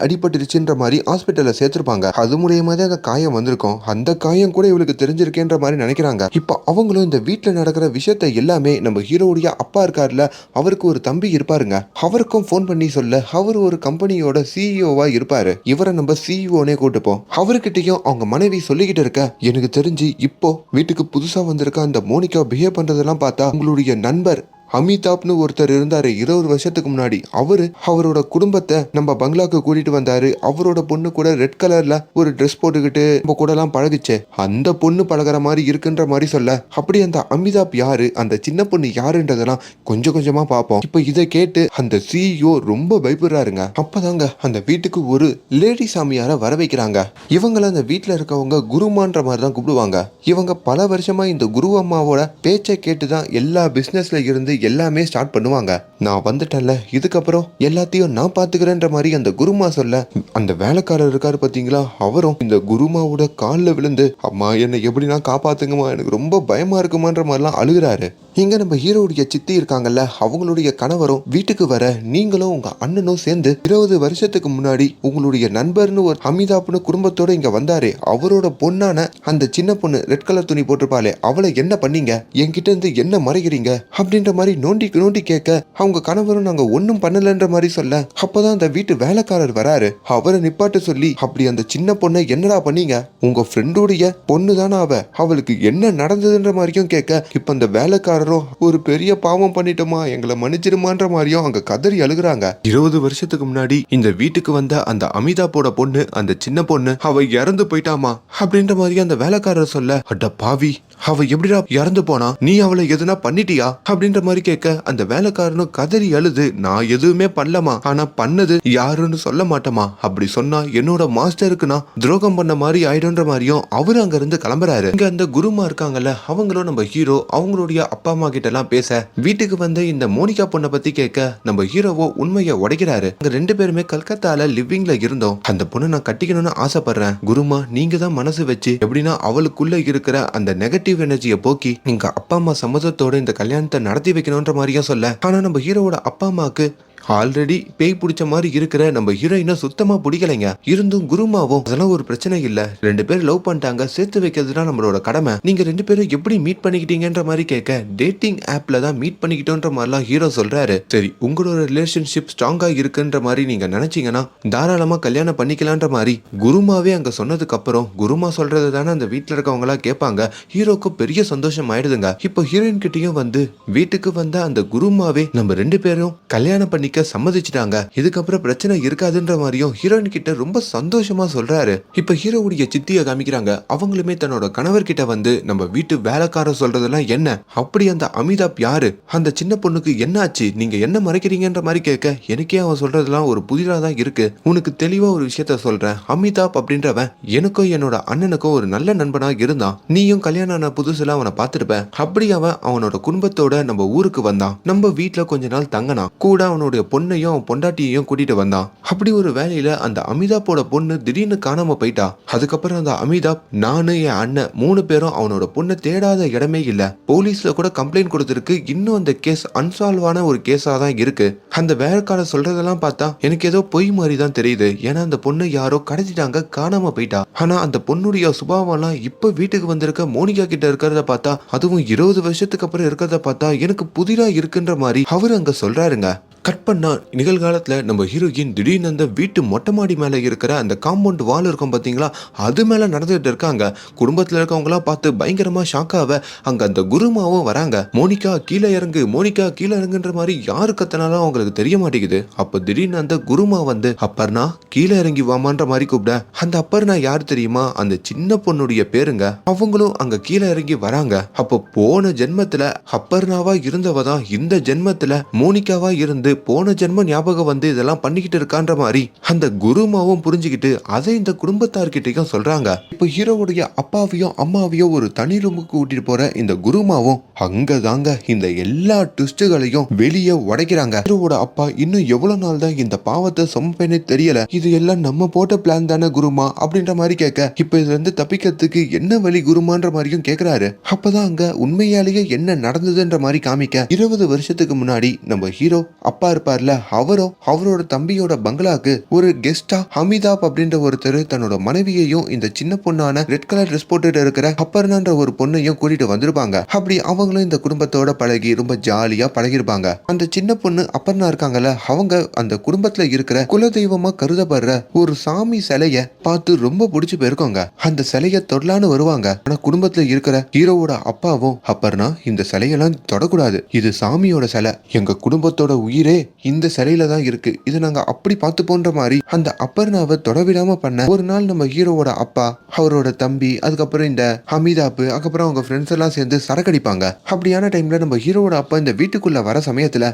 அடிபட்டுருச்சுன்ற மாதிரி ஹாஸ்பிட்டல்ல சேர்த்திருப்பாங்க. அது மூலியமா தான் அந்த காயம் வந்திருக்கும். அந்த காயம் கூட இவளுக்கு தெரிஞ்சிருக்கேன்ற மாதிரி நினைக்கிறாங்க. இப்போ அவங்களும் இந்த வீட்டுல நடக்கிற விஷயத்த எல்லாமே நம்ம ஹீரோவுடைய அப்பா இருக்காருல அவருக்கு ஒரு தம்பி இருப்பாருங்க. அவருக்கும் ஃபோன் பண்ணி சொல்ல. அவர் ஒரு கம்பெனியோட சிஇஓவா இருப்பாரு. இவரை நம்ம சிஇஓனே கூட்டுப்போம். அவர்கிட்டயும் அவங்க மனைவி சொல்லிக்கிட்டு இருக்க எனக்கு தெரிஞ்சு இப்போ வீட்டுக்கு புதுசா வந்திருக்க அந்த மோனிகா பிஹேவ் பண்றதெல்லாம் பார்த்தா உங்களுடைய நண்பர் அமிதாப்னு ஒருத்தர் இருந்தார் இருபது வருஷத்துக்கு முன்னாடி. அவரு அவரோட குடும்பத்தை நம்ம பங்களாக்கு கூட்டிட்டு வந்தாரு. அவரோட பொண்ணு கூட ரெட் கலர்ல ஒரு ட்ரெஸ் போட்டுக்கிட்டு நம்ம கூட எல்லாம் பழகுச்சே. அந்த பொண்ணு பழகுற மாதிரி இருக்குன்ற மாதிரி சொல்ல. அப்படி அந்த அமிதாப் யாரு? அந்த சின்ன பொண்ணு யாருன்றதெல்லாம் கொஞ்சம் கொஞ்சமா பார்ப்போம் இப்போ இதை கேட்டு அந்த சிஇஓ ரொம்ப பயப்படுறாருங்க. அப்பதாங்க அந்த வீட்டுக்கு ஒரு லேடி சாமியார வர வைக்கிறாங்க இவங்கள அந்த வீட்டுல இருக்கவங்க குருமான்ற மாதிரி தான் கூப்பிடுவாங்க. இவங்க பல வருஷமா இந்த குரு அம்மாவோட பேச்சை கேட்டு தான் எல்லா பிசினஸ்ல இருந்து எல்லாமே ஸ்டார்ட் பண்ணுவாங்க. நான் வந்துட்டேன்ல இதுக்கப்புறம் எல்லாத்தையும் நான் பாத்துக்கிறேன்ற மாதிரி அந்த குருமா சொல்ல அந்த வேலைக்காரர் இருக்காரு பாத்தீங்களா? அவரும் இந்த குருமாவோட காலில் விழுந்து அம்மா என்னை எப்படின்னா காப்பாத்துங்கம்மா? எனக்கு ரொம்ப பயமா இருக்குமான்ற மாதிரிலாம் அழுகுறாரு. இங்க நம்ம ஹீரோவுடைய சித்தி இருக்காங்கல்ல அவங்களுடைய கணவரும் வீட்டுக்கு வர நீங்களும் உங்க அண்ணனும் சேர்ந்து இருபது வருஷத்துக்கு முன்னாடி உங்களுடைய நண்பர்னு ஒரு அமிதாப்னு குடும்பத்தோட இங்க வந்தாரு. அவரோட பொண்ணான அந்த சின்ன பொண்ணு ரெட் கலர் துணி போட்டிருப்பாளே அவளை என்ன பண்ணீங்க? என்கிட்ட இருந்து என்ன மறைகிறீங்க அப்படின்ற மாதிரி நோண்டி நோண்டி கேட்க அவங்க கணவரும் நாங்க ஒன்றும் பண்ணலன்ற மாதிரி சொல்ல அப்பதான் அந்த வீட்டு வேலைக்காரர் வராரு. அவரை நிப்பாட்ட சொல்லி அப்படி அந்த சின்ன பொண்ணை என்னடா பண்ணீங்க? உங்க ஃப்ரெண்டுடைய பொண்ணு தானே அவ? அவளுக்கு என்ன நடந்ததுன்ற மாதிரியும் கேட்க இப்ப அந்த வேலைக்காரரும் ஒரு பெரிய பாவம் பண்ணிட்டோமா எங்களை மன்னிச்சிருமான்ற மாதிரியும் அங்க கதறி அழுகுறாங்க. இருபது வருஷத்துக்கு முன்னாடி இந்த வீட்டுக்கு வந்த அந்த அமிதாப்போட பொண்ணு அந்த சின்ன பொண்ணு அவ இறந்து போயிட்டாமா அப்படின்ற மாதிரி அந்த வேலைக்காரர் சொல்ல அட பாவி அவ எப்படிடா இறந்து போனா? நீ அவளை எதுனா பண்ணிட்டியா? அப்படின்ற மாதிரி கேட்க அந்த வேலைக்காரனும் கதறி அழுது நான் எதுவுமே பண்ணலமா ஆனா பண்ணது யாருன்னு சொல்ல மாட்டோமா அப்படி சொன்னா என்னோட மாஸ்டருக்கு நான் துரோகம் பண்ண மாதிரி ஆயிடும்ன்ற மாதிரியும் அவரு அங்க இருந்து கிளம்புறாரு. இங்க அந்த குருமா இருக்காங்கல்ல அவங்களும் நம்ம ஹீரோ அவங்களுடைய அப்பா அப்பா அம்மா கிட்ட எல்லாம் பேச வீட்டுக்கு வந்து இந்த மோனிகா பொண்ணை பத்தி கேட்க நம்ம ஹீரோவோ உண்மையை உடைக்கிறாரு. அங்க ரெண்டு பேருமே கல்கத்தால லிவிங்ல இருந்தோம். அந்த பொண்ணை நான் கட்டிக்கணும்னு ஆசைப்படுறேன். குருமா நீங்க தான் மனசு வச்சு எப்படின்னா அவளுக்குள்ள இருக்கிற அந்த நெகட்டிவ் எனர்ஜியை போக்கி நீங்க அப்பா அம்மா சம்மதத்தோட இந்த கல்யாணத்தை நடத்தி வைக்கணும்ன்ற மாதிரியும் சொல்ல. ஆனா நம்ம ஹீரோவோட அப்பா அம்மாவுக்கு ஆல்ரெடி பேய் பிடிச்ச மாதிரி இருக்கிற நம்ம ஹீரோயினை சுத்தமா பிடிக்கலைங்க. இருந்தும் குருமாவும் அதெல்லாம் ஒரு பிரச்சனை இல்ல. ரெண்டு பேரும் லவ் பண்ணிட்டாங்க சேர்த்து வைக்கிறதுனா நம்மளோட கடமை. நீங்க ரெண்டு பேரும் எப்படி மீட் பண்ணிக்கிட்டீங்கன்ற மாதிரி கேட்க டேட்டிங் ஆப்ல தான் மீட் பண்ணிக்கிட்டோன்ற மாதிரிலாம் ஹீரோ சொல்றாரு. சரி உங்களோட ரிலேஷன்ஷிப் ஸ்ட்ராங்கா இருக்குன்ற மாதிரி நீங்க நினைச்சீங்கன்னா தாராளமா கல்யாணம் பண்ணிக்கலான்ற மாதிரி குருமாவே அங்க சொன்னதுக்கு அப்புறம் குருமா சொல்றது தானே அந்த வீட்டுல இருக்கவங்க எல்லாம் கேட்பாங்க. ஹீரோக்கு பெரிய சந்தோஷம் ஆயிடுதுங்க. இப்போ ஹீரோயின் கிட்டயும் வந்து வீட்டுக்கு வந்த அந்த குருமாவே நம்ம ரெண்டு பேரும் கல்யாணம் பண்ணிக்க சம்மதிச்சிட்டாங்க. இதுக்கப்புறம் பிரச்சனை இருக்காதுன்ற மாதிரியும் ஹீரோயின் கிட்ட ரொம்ப சந்தோஷமா சொல்றாரு. இப்ப ஹீரோவுடைய சித்திய காமிக்கிறாங்க. அவங்களுமே தன்னோட கணவர் கிட்ட வந்து நம்ம வீட்டு வேலைக்காரர் சொல்றதெல்லாம் என்ன? அப்படி அந்த அமிதாப் யாரு? அந்த சின்ன பொண்ணுக்கு என்ன ஆச்சு நீங்க என்ன மறைக்கிறீங்கன்ற மாதிரி கேட்க எனக்கே அவன் சொல்றதெல்லாம் ஒரு புதிரா தான் இருக்கு. உனக்கு தெளிவா ஒரு விஷயத்த சொல்றேன். அமிதாப் அப்படின்றவன் எனக்கும் என்னோட அண்ணனுக்கும் ஒரு நல்ல நண்பனா இருந்தான். நீயும் கல்யாணம் ஆன புதுசுல அவனை பார்த்துருப்ப. அப்படி அவன் அவனோட குடும்பத்தோட நம்ம ஊருக்கு வந்தான். நம்ம வீட்டுல கொஞ்ச நாள் தங்கினான். கூட அவனுடைய பொண்ணையும் பொண்டாட்டியையும் கூட்டிட்டு வந்தான். அப்படி ஒரு வேலையில அந்த அமிதாப்போட பொண்ணு திடீர்னு காணாம போயிட்டா. அதுக்கப்புறம் அந்த அமிதாப் நானு என் அண்ணன் மூணு பேரும் அவனோட பொண்ணை தேடாத இடமே இல்ல. போலீஸ்ல கூட கம்ப்ளைண்ட் கொடுத்துருக்கு இன்னும் அந்த கேஸ் அன்சால்வான ஒரு கேஸா தான் இருக்கு. அந்த வேலைக்காரர் சொல்றதெல்லாம் பார்த்தா எனக்கு ஏதோ பொய் மாதிரி தான் தெரியுது. ஏன்னா அந்த பொண்ணு யாரோ கடத்திட்டாங்க காணாம போயிட்டா. ஆனா அந்த பொண்ணுடைய சுபாவம்லாம் இப்ப வீட்டுக்கு வந்திருக்க மோனிகா கிட்ட இருக்கிறத பார்த்தா அதுவும் இருபது வருஷத்துக்கு அப்புறம் இருக்கிறத பார்த்தா எனக்கு புதிரா இருக்குன்ற மாதிரி அவர் அங்க சொல்றாருங்க. கட் பண்ணா நிகழ்காலத்தில் நம்ம ஹீரோயின் திடீர்னு அந்த வீட்டு மொட்டை மாடி மேலே இருக்கிற அந்த காம்பவுண்ட் வால் இருக்கும் பார்த்தீங்களா அது மேல நடந்துகிட்டு இருக்காங்க. குடும்பத்தில் இருக்கவங்களாம் பார்த்து பயங்கரமா ஷாக்காவ அங்க அந்த குருமாவும் வராங்க. மோனிகா கீழே இறங்கு மோனிகா கீழே இறங்குன்ற மாதிரி யாரு கத்தனாலும் அவங்களுக்கு தெரிய மாட்டேங்குது. அப்போ திடீர்னு அந்த குருமா வந்து அப்பர்னா கீழே இறங்கி வாமான்ற மாதிரி கூப்பிட. அந்த அப்பர்னா யார் தெரியுமா? அந்த சின்ன பொண்ணுடைய பேருங்க. அவங்களும் அங்க கீழே இறங்கி வராங்க. அப்போ போன ஜென்மத்துல அப்பர்னாவா இருந்தவ தான் இந்த ஜென்மத்துல மோனிகாவா இருந்து போன ஜென்ம ஞாபகம் வந்து இதெல்லாம் பண்ணிக்கிட்டு இருக்கான்ற மாதிரி அந்த குருமாவும் புரிஞ்சுக்கிட்டு அதை இந்த குடும்பத்தார்கிட்டையும் சொல்றாங்க. இப்போ ஹீரோவுடைய அப்பாவையும் அம்மாவையும் ஒரு தனி ரூமுக்கு கூட்டிட்டு போற இந்த குருமாவும் அங்கதாங்க இந்த எல்லா ட்விஸ்டுகளையும் வெளியே உடைக்கிறாங்க. ஹீரோவோட அப்பா இன்னும் எவ்வளவு நாள் தான் இந்த பாவத்தை சுமப்பேனே தெரியல. இது எல்லாம் நம்ம போட்ட பிளான் தானே குருமா? அப்படின்ற மாதிரி கேட்க இப்ப இதுல இருந்து தப்பிக்கிறதுக்கு என்ன வழி குருமான்ற மாதிரியும் கேக்குறாரு. அப்பதான் அங்க உண்மையாலேயே என்ன நடந்ததுன்ற மாதிரி காமிக்க இருபது வருஷத்துக்கு முன்னாடி நம்ம ஹீரோ அப்பா இருப்பார். இருப்பார்ல? அவரும் அவரோட தம்பியோட பங்களாக்கு ஒரு கெஸ்டா ஹமிதாப் அப்படின்ற ஒருத்தர் தன்னோட மனைவியையும் இந்த சின்ன பொண்ணான ரெட் கலர் ட்ரெஸ் போட்டுட்டு இருக்கிற அப்பர்னான்ற ஒரு பொண்ணையும் கூட்டிட்டு வந்திருப்பாங்க. அப்படி அவங்களும் இந்த குடும்பத்தோட பழகி ரொம்ப ஜாலியா பழகிருப்பாங்க. அந்த சின்ன பொண்ணு அப்பர்னா இருக்காங்கல்ல அவங்க அந்த குடும்பத்துல இருக்கிற குலதெய்வமா கருதப்படுற ஒரு சாமி சிலைய பார்த்து ரொம்ப பிடிச்சு போயிருக்கோங்க. அந்த சிலைய தொடலான்னு வருவாங்க. ஆனா குடும்பத்துல இருக்கிற ஹீரோவோட அப்பாவும் அப்பர்னா இந்த சிலையெல்லாம் தொடக்கூடாது. இது சாமியோட சிலை. எங்க குடும்பத்தோட உயிரே இந்த சிலையில தான் இருக்கு. இது நாங்க அப்படி பார்த்து போன்ற மாதிரி அந்த அப்பர்ணாவை தொடவிடாம பண்ண ஒரு நாள் நம்ம ஹீரோவோட அப்பா அவரோட தம்பி அதுக்கப்புறம் இந்த ஹமீதாப்பு அதுக்கப்புறம் அவங்க ஃப்ரெண்ட்ஸ் எல்லாம் சேர்ந்து சரக்கடிப்பாங்க அப்படியான டைம்ல நம்ம ஹீரோவோட அப்பா இந்த வீட்டுக்குள்ள வர சமயத்துல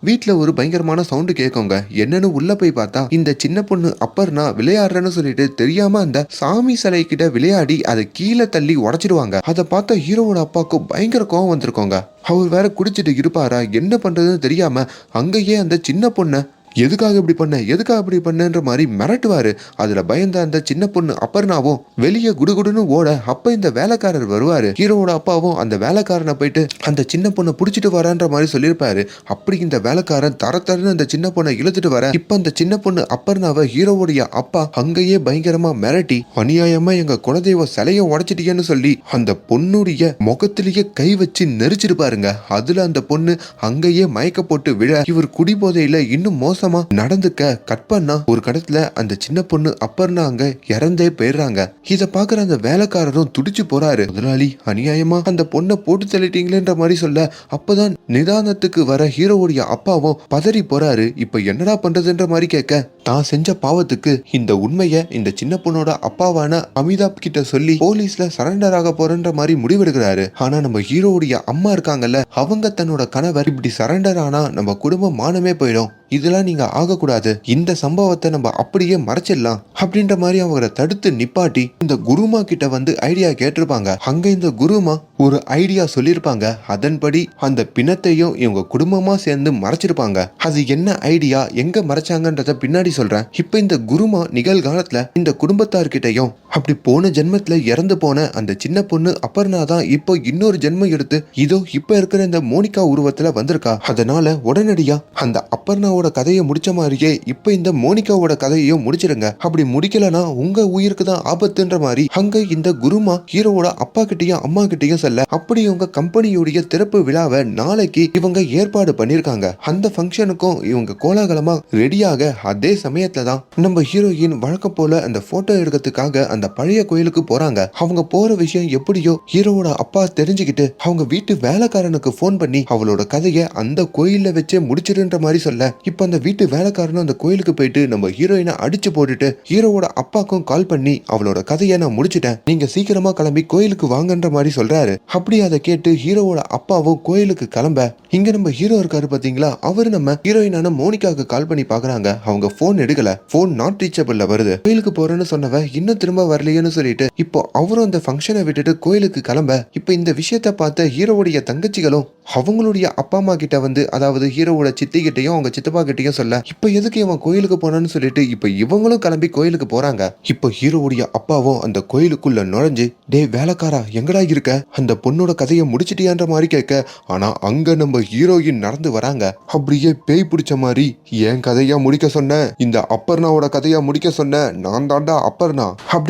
வீட்டில் ஒரு பயங்கரமான சவுண்டு கேட்குங்க என்னன்னு உள்ள போய் பார்த்தா இந்த சின்ன பொண்ணு அப்பர்னா விளையாடுறேன்னு சொல்லிட்டு தெரியாம அந்த சாமி சிலை கிட்ட விளையாடி அதை கீழே தள்ளி உடச்சிடுவாங்க. அதை பார்த்த ஹீரோவோட அப்பாவுக்கு பயங்கர கோவம் வந்திருக்கோங்க. அவர் வேற குடிச்சிட்டு இருப்பாரா? என்ன பண்றதுன்னு தெரியாம அங்கேயே அந்த சின்ன பொண்ணை எதுக்காக இப்படி பண்ண? எதுக்காக இப்படி பண்ணன்ற மாதிரி மிரட்டுவார். அதில் பயந்த அந்த சின்ன பொண்ணு அப்பர்னாவும் வெளியே குடுகுடுன்னு ஓட அப்போ இந்த வேலைக்காரர் வருவார். ஹீரோவோட அப்பாவும் அந்த வேலைக்காரனை போயிட்டு அந்த சின்ன பொண்ணை பிடிச்சிட்டு வரான்ற மாதிரி சொல்லியிருப்பாரு. அப்படி இந்த வேலைக்காரன் தர தரன்னு அந்த சின்ன பொண்ணை இழுத்துட்டு வர இப்போ அந்த சின்ன பொண்ணு அப்பர்னாவை ஹீரோவுடைய அப்பா அங்கேயே பயங்கரமா மிரட்டி அநியாயமா எங்க குலதெய்வ சிலையை உடைச்சிட்டீங்கன்னு சொல்லி அந்த பொண்ணுடைய முகத்திலேயே கை வச்சு நெரிச்சிருப்பாருங்க. அதுல அந்த பொண்ணு அங்கேயே மயக்க போட்டு விழ இவர் குடிபோதையில இன்னும் மோசம் நடந்துக்க கட் பண்ணா ஒரு கடத்துல அந்த சின்ன பொண்ணு அப்பர்னா அங்க இறந்தே போயிடுறாங்க. இத பாக்குற அந்த வேலைக்காரரும் துடிச்சு போறாரு. முதலாளி அநியாயமா? அந்த பொண்ணை போட்டு தள்ளிட்டீங்களேன்ற மாதிரி சொல்ல அப்பதான் நிதானத்துக்கு வர ஹீரோவுடைய அப்பாவும் பதறி போறாரு. இப்ப என்னடா பண்றதுன்ற மாதிரி கேட்க தான் செஞ்ச பாவத்துக்கு இந்த உண்மைய இந்த சின்ன பொண்ணோட அப்பாவான அமிதாப் கிட்ட சொல்லி போலீஸ்ல சரண்டர் ஆக போறன்ற மாதிரி முடிவெடுக்கிறாரு. ஆனா நம்ம ஹீரோவுடைய அம்மா இருக்காங்கல்ல அவங்க தன்னோட கணவர் இப்படி சரண்டர் ஆனா நம்ம குடும்பம் மானமே போயிடும். இதெல்லாம் நீங்க ஆகக்கூடாது. இந்த சம்பவத்தை நம்ம அப்படியே மறைச்சிடலாம் அப்படின்ற மாதிரி அவரை தடுத்து நிப்பாட்டி இந்த குருமா கிட்ட வந்து ஐடியா கேட்டிருப்பாங்க. அங்க இந்த குருமா ஒரு ஐடியா சொல்லியிருப்பாங்க. அதன்படி அந்த பிணத்தையும் இவங்க குடும்பமா சேர்ந்து மறைச்சிருப்பாங்க. அது என்ன ஐடியா எங்க மறைச்சாங்கன்றத பின்னாடி சொல்கிறேன் இப்போ இந்த குருமா நிகழ்காலத்தில் இந்த குடும்பத்தார்கிட்டையும் அப்படி போன ஜென்மத்துல இறந்து போன அந்த சின்ன பொண்ணு அப்பர்னா தான் இப்போ இன்னொரு ஜென்மம் எடுத்து இதோ இப்ப இருக்கிற இந்த மோனிகா உருவத்துல வந்திருக்கா. அதனால உடனடியா அந்த அப்பர்னாவோட கதையை முடிச்ச மாதிரியே இப்ப இந்த மோனிகாவோட கதையையும் முடிச்சிடுங்க அப்படி முடிக்கலனா உங்க உயிருக்கு தான் ஆபத்துன்ற மாதிரி அங்க இந்த குருமா ஹீரோவோட அப்பா கிட்டயும் அம்மா கிட்டயும் செல்ல. அப்படி உங்க கம்பெனியுடைய திறப்பு விழாவை நாளைக்கு இவங்க ஏற்பாடு பண்ணிருக்காங்க. அந்த ஃபங்க்ஷனுக்கும் இவங்க கோலாகலமா ரெடியாக அதே சமயத்துல தான் நம்ம ஹீரோயின் வழக்கம் போல அந்த போட்டோ எடுக்கிறதுக்காக அந்த பழைய கோயிலுக்கு போறாங்க. அவங்க போற விஷயம் எப்படியோ ஹீரோவோட அப்பா தெரிஞ்சுக்கிட்டு அவங்க வீட்டு வேலைக்காரனுக்கு ஃபோன் பண்ணி அவளோட கதையை அந்த கோயில்ல வச்சே முடிச்சிருன்ற மாதிரி சொல்ல. இப்ப அந்த வீட்டு வேலைக்காரனும் அந்த கோயிலுக்கு போயிட்டு நம்ம ஹீரோயினை அடிச்சு போட்டுட்டு ஹீரோவோட அப்பாக்கும் கால் பண்ணி அவளோட கதையை நான் முடிச்சிட்டேன். நீங்க சீக்கிரமா கிளம்பி கோயிலுக்கு வாங்கன்ற மாதிரி சொல்றாரு. அப்படி அதை கேட்டு ஹீரோவோட அப்பாவும் கோயிலுக்கு கிளம்ப. இங்க நம்ம ஹீரோ இருக்காரு பாத்தீங்களா? அவரு நம்ம ஹீரோயினான மோனிகாவுக்கு கால் பண்ணி பாக்குறாங்க. அவங்க போன் எடுக்கல. போன் நாட் ரீச்சபிள்ல வருது. கோயிலுக்கு போறேன்னு சொன்னவ இன்னும் திரும்ப வரலையேன்னு சொல்லிட்டு இப்போ அவரும் அந்த ஃபங்க்ஷனை விட்டுட்டு கோயிலுக்கு கிளம்ப இப்போ இந்த விஷயத்த பார்த்த ஹீரோவுடைய தங்கச்சிகளும் அவங்களுடைய அப்பா அம்மா கிட்ட வந்து அதாவது ஹீரோவோட சித்தி கிட்டையும் அவங்க சித்தப்பா கிட்டையும் சொல்ல இப்போ எதுக்கு இவன் கோயிலுக்கு போனான்னு சொல்லிட்டு இப்போ இவங்களும் கிளம்பி கோயிலுக்கு போறாங்க. இப்போ ஹீரோவுடைய அப்பாவும் அந்த கோயிலுக்குள்ள நுழைஞ்சு டே வேலைக்காரா எங்கடா இருக்க? அந்த பொண்ணோட கதையை முடிச்சிட்டியான்ற மாதிரி கேட்க ஆனா அங்க நம்ம ஹீரோயின் நடந்து வராங்க. அப்படியே பேய் பிடிச்ச மாதிரி என் கதையா முடிக்க சொன்ன இந்த அப்பர்னாவோட கதையா முடிக்க சொன்ன நான் தாண்டா அப்பர்னா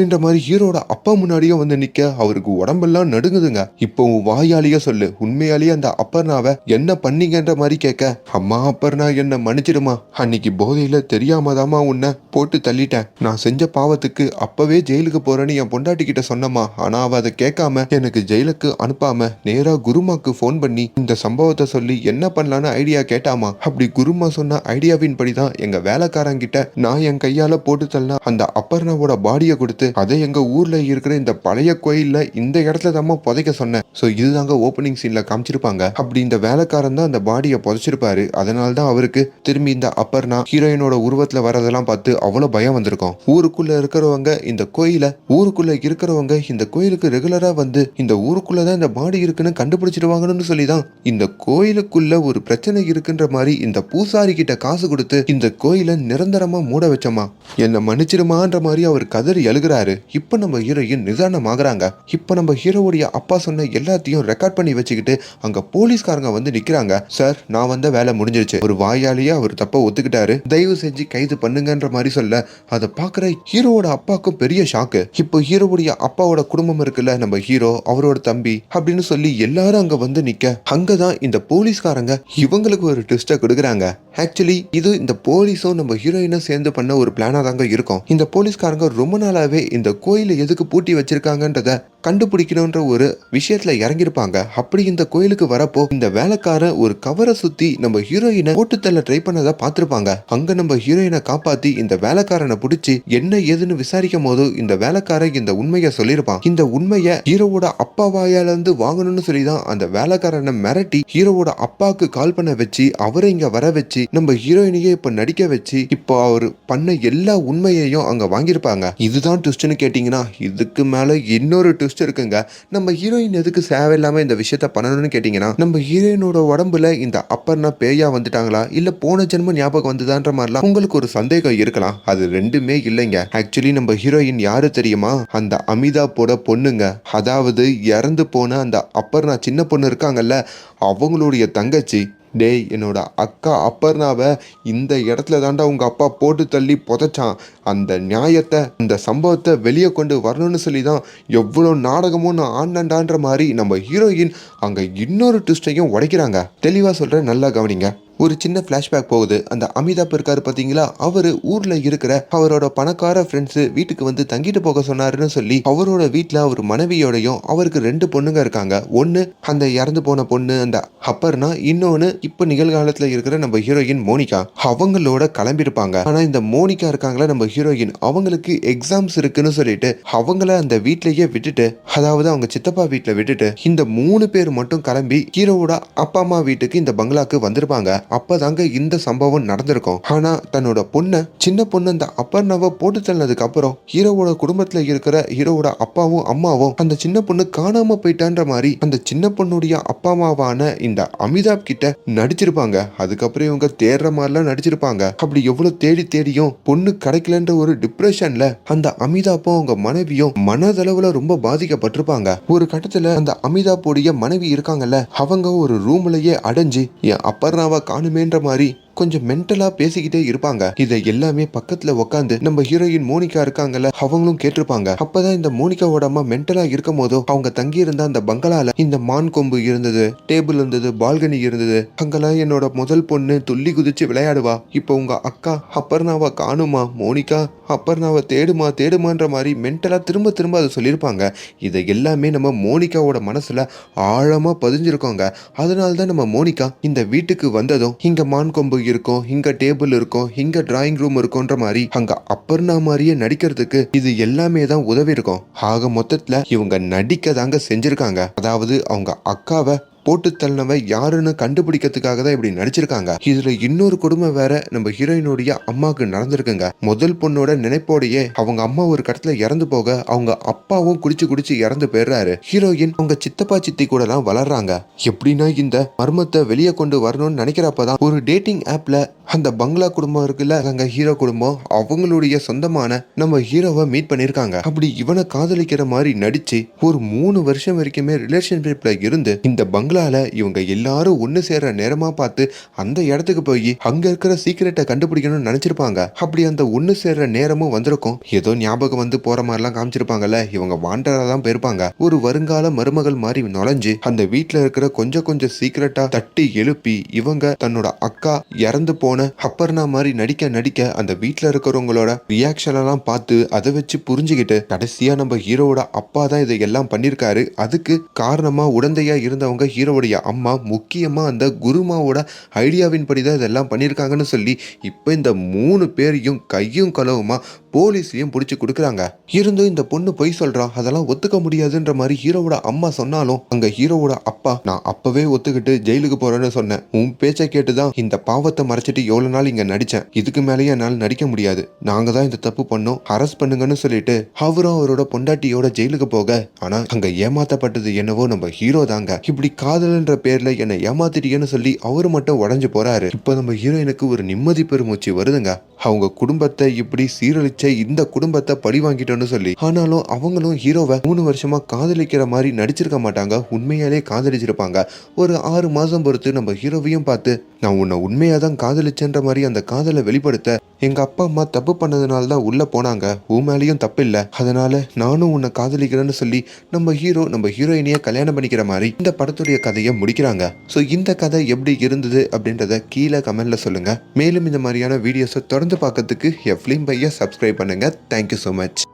அப்படின்ற மாதிரி ஹீரோட அப்பா முன்னாடியே வந்து நிக்க அவருக்கு உடம்பெல்லாம் நடுங்குதுங்க. இப்போ உன் வாயாலேயே சொல்லு. உண்மையாலேயே அந்த அப்பர்னாவை என்ன பண்ணீங்கன்ற மாதிரி கேட்க அம்மா அப்பர்னா என்ன மன்னிச்சிடுமா? அன்னைக்கு போதையில தெரியாமதாம்மா உன்னை போட்டு தள்ளிட்டேன். நான் செஞ்ச பாவத்துக்கு அப்பவே ஜெயிலுக்கு போறேன்னு என் பொண்டாட்டி கிட்ட சொன்னம்மா. ஆனா அவ அதை கேட்காம எனக்கு ஜெயிலுக்கு அனுப்பாம நேரா குருமாக்கு ஃபோன் பண்ணி இந்த சம்பவத்தை சொல்லி என்ன பண்ணலான்னு ஐடியா கேட்டாமா அப்படி குருமா சொன்ன ஐடியாவின் படிதான் எங்க வேலைக்காரங்கிட்ட நான் என் கையால போட்டு தள்ளா அந்த அப்பர்னாவோட பாடியை கொடுத்து அதே எங்கள் ஊரில் இருக்கிற இந்த பழைய கோயிலில் இந்த இடத்துல தாம்மா புதைக்க சொன்னேன். ஸோ இதுதாங்க ஓப்பனிங் சீனில் காமிச்சிருப்பாங்க. அப்படி இந்த வேலைக்காரன் தான் அந்த பாடியை புதைச்சிருப்பாரு. அதனால தான் அவருக்கு திரும்பி இந்த அப்பர்னா ஹீரோயினோட உருவத்தில் வரதெல்லாம் பார்த்து அவ்வளோ பயம் வந்திருக்கும். ஊருக்குள்ளே இருக்கிறவங்க இந்த கோயிலை ஊருக்குள்ளே இருக்கிறவங்க இந்த கோயிலுக்கு ரெகுலராக வந்து இந்த ஊருக்குள்ளே தான் இந்த பாடி இருக்குன்னு கண்டுபிடிச்சிடுவாங்கன்னு சொல்லி தான் இந்த கோயிலுக்குள்ள ஒரு பிரச்சனை இருக்குன்ற மாதிரி இந்த பூசாரி கிட்ட காசு கொடுத்து இந்த கோயிலை நிரந்தரமாக மூட வச்சோமா என்னை மன்னிச்சிடுமான்ற மாதிரி அவர் கதறி எழுகிறாரு சொல்றாரு இப்ப நம்ம ஹீரோயின் நிதானம் ஆகுறாங்க இப்ப நம்ம ஹீரோவுடைய அப்பா சொன்ன எல்லாத்தையும் ரெக்கார்ட் பண்ணி வச்சுக்கிட்டு அங்க போலீஸ்காரங்க வந்து நிக்கிறாங்க. சார் நான் வந்த வேலை முடிஞ்சிருச்சு. ஒரு வாயாலேயே அவர் தப்ப ஒத்துக்கிட்டாரு. தயவு செஞ்சு கைது பண்ணுங்கன்ற மாதிரி சொல்ல அதை பாக்குற ஹீரோவோட அப்பாவுக்கும் பெரிய ஷாக்கு. இப்போ ஹீரோவுடைய அப்பாவோட குடும்பம் இருக்குல்ல நம்ம ஹீரோ அவரோட தம்பி அப்படின்னு சொல்லி எல்லாரும் அங்க வந்து நிக்க. அங்கதான் இந்த போலீஸ்காரங்க இவங்களுக்கு ஒரு ட்விஸ்ட கொடுக்குறாங்க. ஆக்சுவலி இது இந்த போலீஸும் நம்ம ஹீரோயினும் சேர்ந்து பண்ண ஒரு பிளானா தாங்க இருக்கும். இந்த போலீஸ்காரங்க ரொம்ப நாளாவே இந்த கோயிலை எதுக்கு பூட்டி வச்சிருக்காங்கன்றத கண்டுபிடிக்கணுன்ற ஒரு விஷயத்துல இறங்கியிருப்பாங்க. அப்படி இந்த கோயிலுக்கு வரப்போ இந்த வேலைக்காரன் ஒரு கவரை சுத்தி நம்ம ஹீரோயினை போட்டு தள்ள ட்ரை பண்ணதை பார்த்திருப்பாங்க. அங்க நம்ம ஹீரோயினை காப்பாத்தி இந்த வேலைக்காரனை பிடிச்சி என்ன ஏதுன்னு விசாரிக்கும் போது இந்த வேலைக்காரன் இந்த உண்மையை சொல்லியிருப்பான். இந்த உண்மையை ஹீரோவோட அப்பா வாயால இருந்து வாங்கணும்னு சொல்லி தான் அந்த வேலைக்காரனை மிரட்டி ஹீரோவோட அப்பாவுக்கு கால் பண்ண வச்சு அவரை இங்க வர வச்சு நம்ம ஹீரோயினையே இப்ப நடிக்க வச்சு இப்போ அவர் பண்ண எல்லா உண்மையையும் அங்க வாங்கியிருப்பாங்க. இதுதான் ட்விஸ்ட்னு கேட்டீங்கன்னா இதுக்கு மேல இன்னொரு ட்விஸ்ட் இருக்குங்க நம்ம ஹீரோயின் எதுக்கு தேவையில்லாம இந்த விஷயத்த பண்ணணும்னு கேட்டீங்கன்னா நம்ம ஹீரோயினோட உடம்புல இந்த அப்பர்னா பேயா வந்துட்டாங்களா? இல்ல போன ஜென்ம ஞாபகம் வந்துதான்ற மாதிரிலாம் உங்களுக்கு ஒரு சந்தேகம் இருக்கலாம். அது ரெண்டுமே இல்லைங்க. ஆக்சுவலி நம்ம ஹீரோயின் யாரு தெரியுமா? அந்த அமிதாப்போட பொண்ணுங்க. அதாவது இறந்து போன அந்த அப்பர்னா சின்ன பொண்ணு இருக்காங்கல்ல அவங்களுடைய தங்கச்சி. டேய் என்னோட அக்கா அப்பர்னாவை இந்த இடத்துல தாண்டா உங்கள் அப்பா போட்டு தள்ளி புதைச்சான். அந்த நியாயத்தை அந்த சம்பவத்தை வெளியே கொண்டு வரணும்னு சொல்லி தான் எவ்வளோ நாடகமும் நான் ஆனண்டான்ற மாதிரி நம்ம ஹீரோயின் அங்கே இன்னொரு ட்விஸ்டையும் உடைக்கிறாங்க. தெளிவாக சொல்கிறேன் நல்லா கவனிங்க. ஒரு சின்ன ஃப்ளாஷ்பேக் போகுது. அந்த அமிதாப் இருக்காரு பார்த்தீங்களா அவர் ஊரில் இருக்கிற அவரோட பணக்கார ஃப்ரெண்ட்ஸு வீட்டுக்கு வந்து தங்கிட்டு போக சொன்னாருன்னு சொல்லி அவரோட வீட்டில் அவர் மனைவியோடையும் அவருக்கு ரெண்டு பொண்ணுங்க இருக்காங்க. ஒன்று அந்த இறந்து போன பொண்ணு அந்த ஹப்பர்னா இன்னொன்று இப்போ நிகழ்காலத்தில் இருக்கிற நம்ம ஹீரோயின் மோனிகா. அவங்களோட கிளம்பியிருப்பாங்க ஆனால் இந்த மோனிகா இருக்காங்களா நம்ம ஹீரோயின் அவங்களுக்கு எக்ஸாம்ஸ் இருக்குன்னு சொல்லிட்டு அவங்கள அந்த வீட்லேயே விட்டுட்டு அதாவது அவங்க சித்தப்பா வீட்டில் விட்டுட்டு இந்த மூணு பேர் மட்டும் கிளம்பி ஹீரோவோட அப்பா அம்மா வீட்டுக்கு இந்த பங்களாக்கு வந்திருப்பாங்க. அப்பதாங்க இந்த சம்பவம் நடந்திருக்கும். ஆனா தன்னோட பொண்ணை சின்ன பொண்ணு அந்த அப்பர்ணாவை போட்டு தள்ளதுக்கு அப்புறம் ஹீரோவோட குடும்பத்துல இருக்கிற ஹீரோவோட அப்பாவும் அம்மாவும் அந்த சின்ன பொண்ணு காணாம போயிட்டான்ற மாதிரி அந்த சின்ன பொண்ணுடைய அப்பா அம்மாவான இந்த அமிதாப் கிட்ட நடிச்சிருப்பாங்க. அதுக்கப்புறம் இவங்க தேடுற மாதிரிலாம் நடிச்சிருப்பாங்க. அப்படி எவ்வளவு தேடி தேடியும் பொண்ணு கிடைக்கலன்ற ஒரு டிப்ரெஷன்ல அந்த அமிதாப்பும் அவங்க மனைவியும் மனதளவுல ரொம்ப பாதிக்கப்பட்டிருப்பாங்க. ஒரு கட்டத்துல அந்த அமிதாப்புடைய மனைவி இருக்காங்கல்ல அவங்க ஒரு ரூம்லயே அடைஞ்சு என் அப்பர்னாவை நானுமேன்ற மாதிரி கொஞ்சம் மென்டலா பேசிக்கிட்டே இருப்பாங்க. இதை எல்லாமே பக்கத்துல உட்காந்து நம்ம ஹீரோயின் மோனிகா இருக்காங்கல்ல அவங்களும் கேட்டிருப்பாங்க. அப்பதான் இந்த மோனிகாவோட அம்மா மென்டலா இருக்கும் போதோ அவங்க தங்கி இருந்த அந்த பங்களால இந்த மான் கொம்பு இருந்தது டேபிள் இருந்தது பால்கனி இருந்தது. அங்கெல்லாம் என்னோட முதல் பொண்ணு துள்ளி குதிச்சு விளையாடுவா. இப்போ உங்க அக்கா அப்பர்ணாவை காணுமா மோனிகா? அப்பர்ணாவை தேடுமா தேடுமான்ற மாதிரி மென்டலா திரும்ப திரும்ப அதை சொல்லியிருப்பாங்க. இதை எல்லாமே நம்ம மோனிகாவோட மனசுல ஆழமா பதிஞ்சிருக்கோங்க. அதனால தான் நம்ம மோனிகா இந்த வீட்டுக்கு வந்ததும் இங்க மான் கொம்பு இருக்கும் இங்க டேபிள் இருக்கும் இங்க டிராயிங் ரூம் இருக்கும்ன்ற மாதிரி அங்க அப்பர்ணா மாதிரியே நடிக்கிறதுக்கு இது எல்லாமே தான் உதவி இருக்கும். ஆக மொத்தத்துல இவங்க நடிக்க தாங்க செஞ்சிருக்காங்க. அதாவது அவங்க அக்காவை போட்டு தள்ளினவ யாருன்னு கண்டுபிடிக்கிறதுக்காக தான் இப்படி நடிச்சிருக்காங்க. இதுல இன்னொரு கொடுமை வேற நம்ம ஹீரோயினுடைய அம்மாவுக்கு நடந்திருக்குங்க. முதல் பொண்ணோட நினைப்போடையே அவங்க அம்மா ஒரு கடத்துல இறந்து போக அவங்க அப்பாவும் குடிச்சு குடிச்சு இறந்து போயிடுறாரு. ஹீரோயின் அவங்க சித்தப்பா சித்தி கூட எல்லாம் வளர்றாங்க. எப்படின்னா இந்த மர்மத்தை வெளியே கொண்டு வரணும்னு நினைக்கிறப்பதான் ஒரு டேட்டிங் ஆப்ல அந்த பங்களா குடும்பம் இருக்குல்ல அங்க ஹீரோ குடும்பம் அவங்களுடைய சொந்தமான நம்ம ஹீரோவை மீட் பண்ணிருக்காங்க. அப்படி இவனை காதலிக்கிற மாதிரி நடிச்சு ஒரு மூணு வருஷம் வரைக்குமே ரிலேஷன்ஷிப்ல இருந்து இந்த பங்களா பங்களால இவங்க எல்லாரும் ஒன்னு சேர்ற நேரமா பார்த்து அந்த இடத்துக்கு போய் அங்க இருக்கிற சீக்கிரட்டை கண்டுபிடிக்கணும்னு நினைச்சிருப்பாங்க. அப்படி அந்த ஒண்ணு சேர்ற நேரமும் வந்திருக்கும். ஏதோ ஞாபகம் வந்து போற மாதிரிலாம் காமிச்சிருப்பாங்கல்ல? இவங்க வாண்டரா தான் போயிருப்பாங்க. ஒரு வருங்கால மருமகள் மாதிரி நுழைஞ்சு அந்த வீட்ல இருக்கிற கொஞ்சம் கொஞ்சம் சீக்கிரட்டா தட்டி எழுப்பி இவங்க தன்னோட அக்கா இறந்து போன அப்பர்னா மாதிரி நடிக்க நடிக்க அந்த வீட்ல இருக்கிறவங்களோட ரியாக்ஷன் எல்லாம் பார்த்து அதை வச்சு புரிஞ்சுக்கிட்டு கடைசியா நம்ம ஹீரோவோட அப்பா தான் இதை எல்லாம் பண்ணிருக்காரு. அதுக்கு காரணமா உடந்தையா இருந்தவங்க ஹீரோ ஹீரோவுடைய அம்மா முக்கியமா அந்த குருமாவோட ஐடியாவின் படி தான் இதெல்லாம் பண்ணியிருக்காங்கன்னு சொல்லி இப்போ இந்த மூணு பேரையும் கையும் களவுமா போலீஸையும் பிடிச்சி கொடுக்குறாங்க. இருந்தும் இந்த பொண்ணு பொய் சொல்றா அதெல்லாம் ஒத்துக்க முடியாதுன்ற மாதிரி ஹீரோவோட அம்மா சொன்னாலும் அங்க ஹீரோவோட அப்பா நான் அப்பவே ஒத்துக்கிட்டு ஜெயிலுக்கு போறேன்னு சொன்னேன். உன் பேச்சை கேட்டுதான் இந்த பாவத்தை மறைச்சிட்டு எவ்வளவு நாள் இங்க நடிச்சேன். இதுக்கு மேலேயே என்னால் நடிக்க முடியாது. நாங்க தான் இந்த தப்பு பண்ணோம். அரஸ்ட் பண்ணுங்கன்னு சொல்லிட்டு அவரும் அவரோட பொண்டாட்டியோட ஜெயிலுக்கு போக. ஆனா அங்க ஏமாத்தப்பட்டது என்னவோ நம்ம ஹீரோ தாங்க. இப்படி காதல் காதல்ன்ற பேர்ல என்னை ஏமாத்திட்டீங்கன்னு சொல்லி அவரு மட்டும் உடஞ்சு போறாரு. இப்போ நம்ம ஹீரோயினுக்கு ஒரு நிம்மதி பெருமூச்சு வருதுங்க. அவங்க குடும்பத்தை இப்படி சீரழிச்ச இந்த குடும்பத்தை பழி வாங்கிட்டோன்னு சொல்லி. ஆனாலும் அவங்களும் ஹீரோவை மூணு வருஷமா காதலிக்கிற மாதிரி நடிச்சிருக்க மாட்டாங்க. உண்மையாலே காதலிச்சிருப்பாங்க. ஒரு ஆறு மாசம் பொறுத்து நம்ம ஹீரோவையும் பார்த்து நான் உன்னை உண்மையா தான் காதலிச்சேன்ற மாதிரி அந்த காதலை வெளிப்படுத்த எங்க அப்பா அம்மா தப்பு பண்ணதுனால தான் உள்ள போனாங்க. உன் மேலேயும் தப்பு இல்லை. அதனால நானும் உன்னை காதலிக்கிறேன்னு சொல்லி நம்ம ஹீரோ நம்ம ஹீரோயினியை கல்யாணம் பண்ணிக்கிற மாதிரி இந்த படத்துடைய கதையை முடிக்கிறாங்க. ஸோ இந்த கதை எப்படி இருந்தது அப்படின்றத கீழே கமெண்ட்ல சொல்லுங்க. மேலும் இந்த மாதிரியான வீடியோஸை தொடர்ந்து பார்க்கறதுக்கு எஃப்லிம் பையை சப்ஸ்கிரைப் பண்ணுங்க. Thank you so much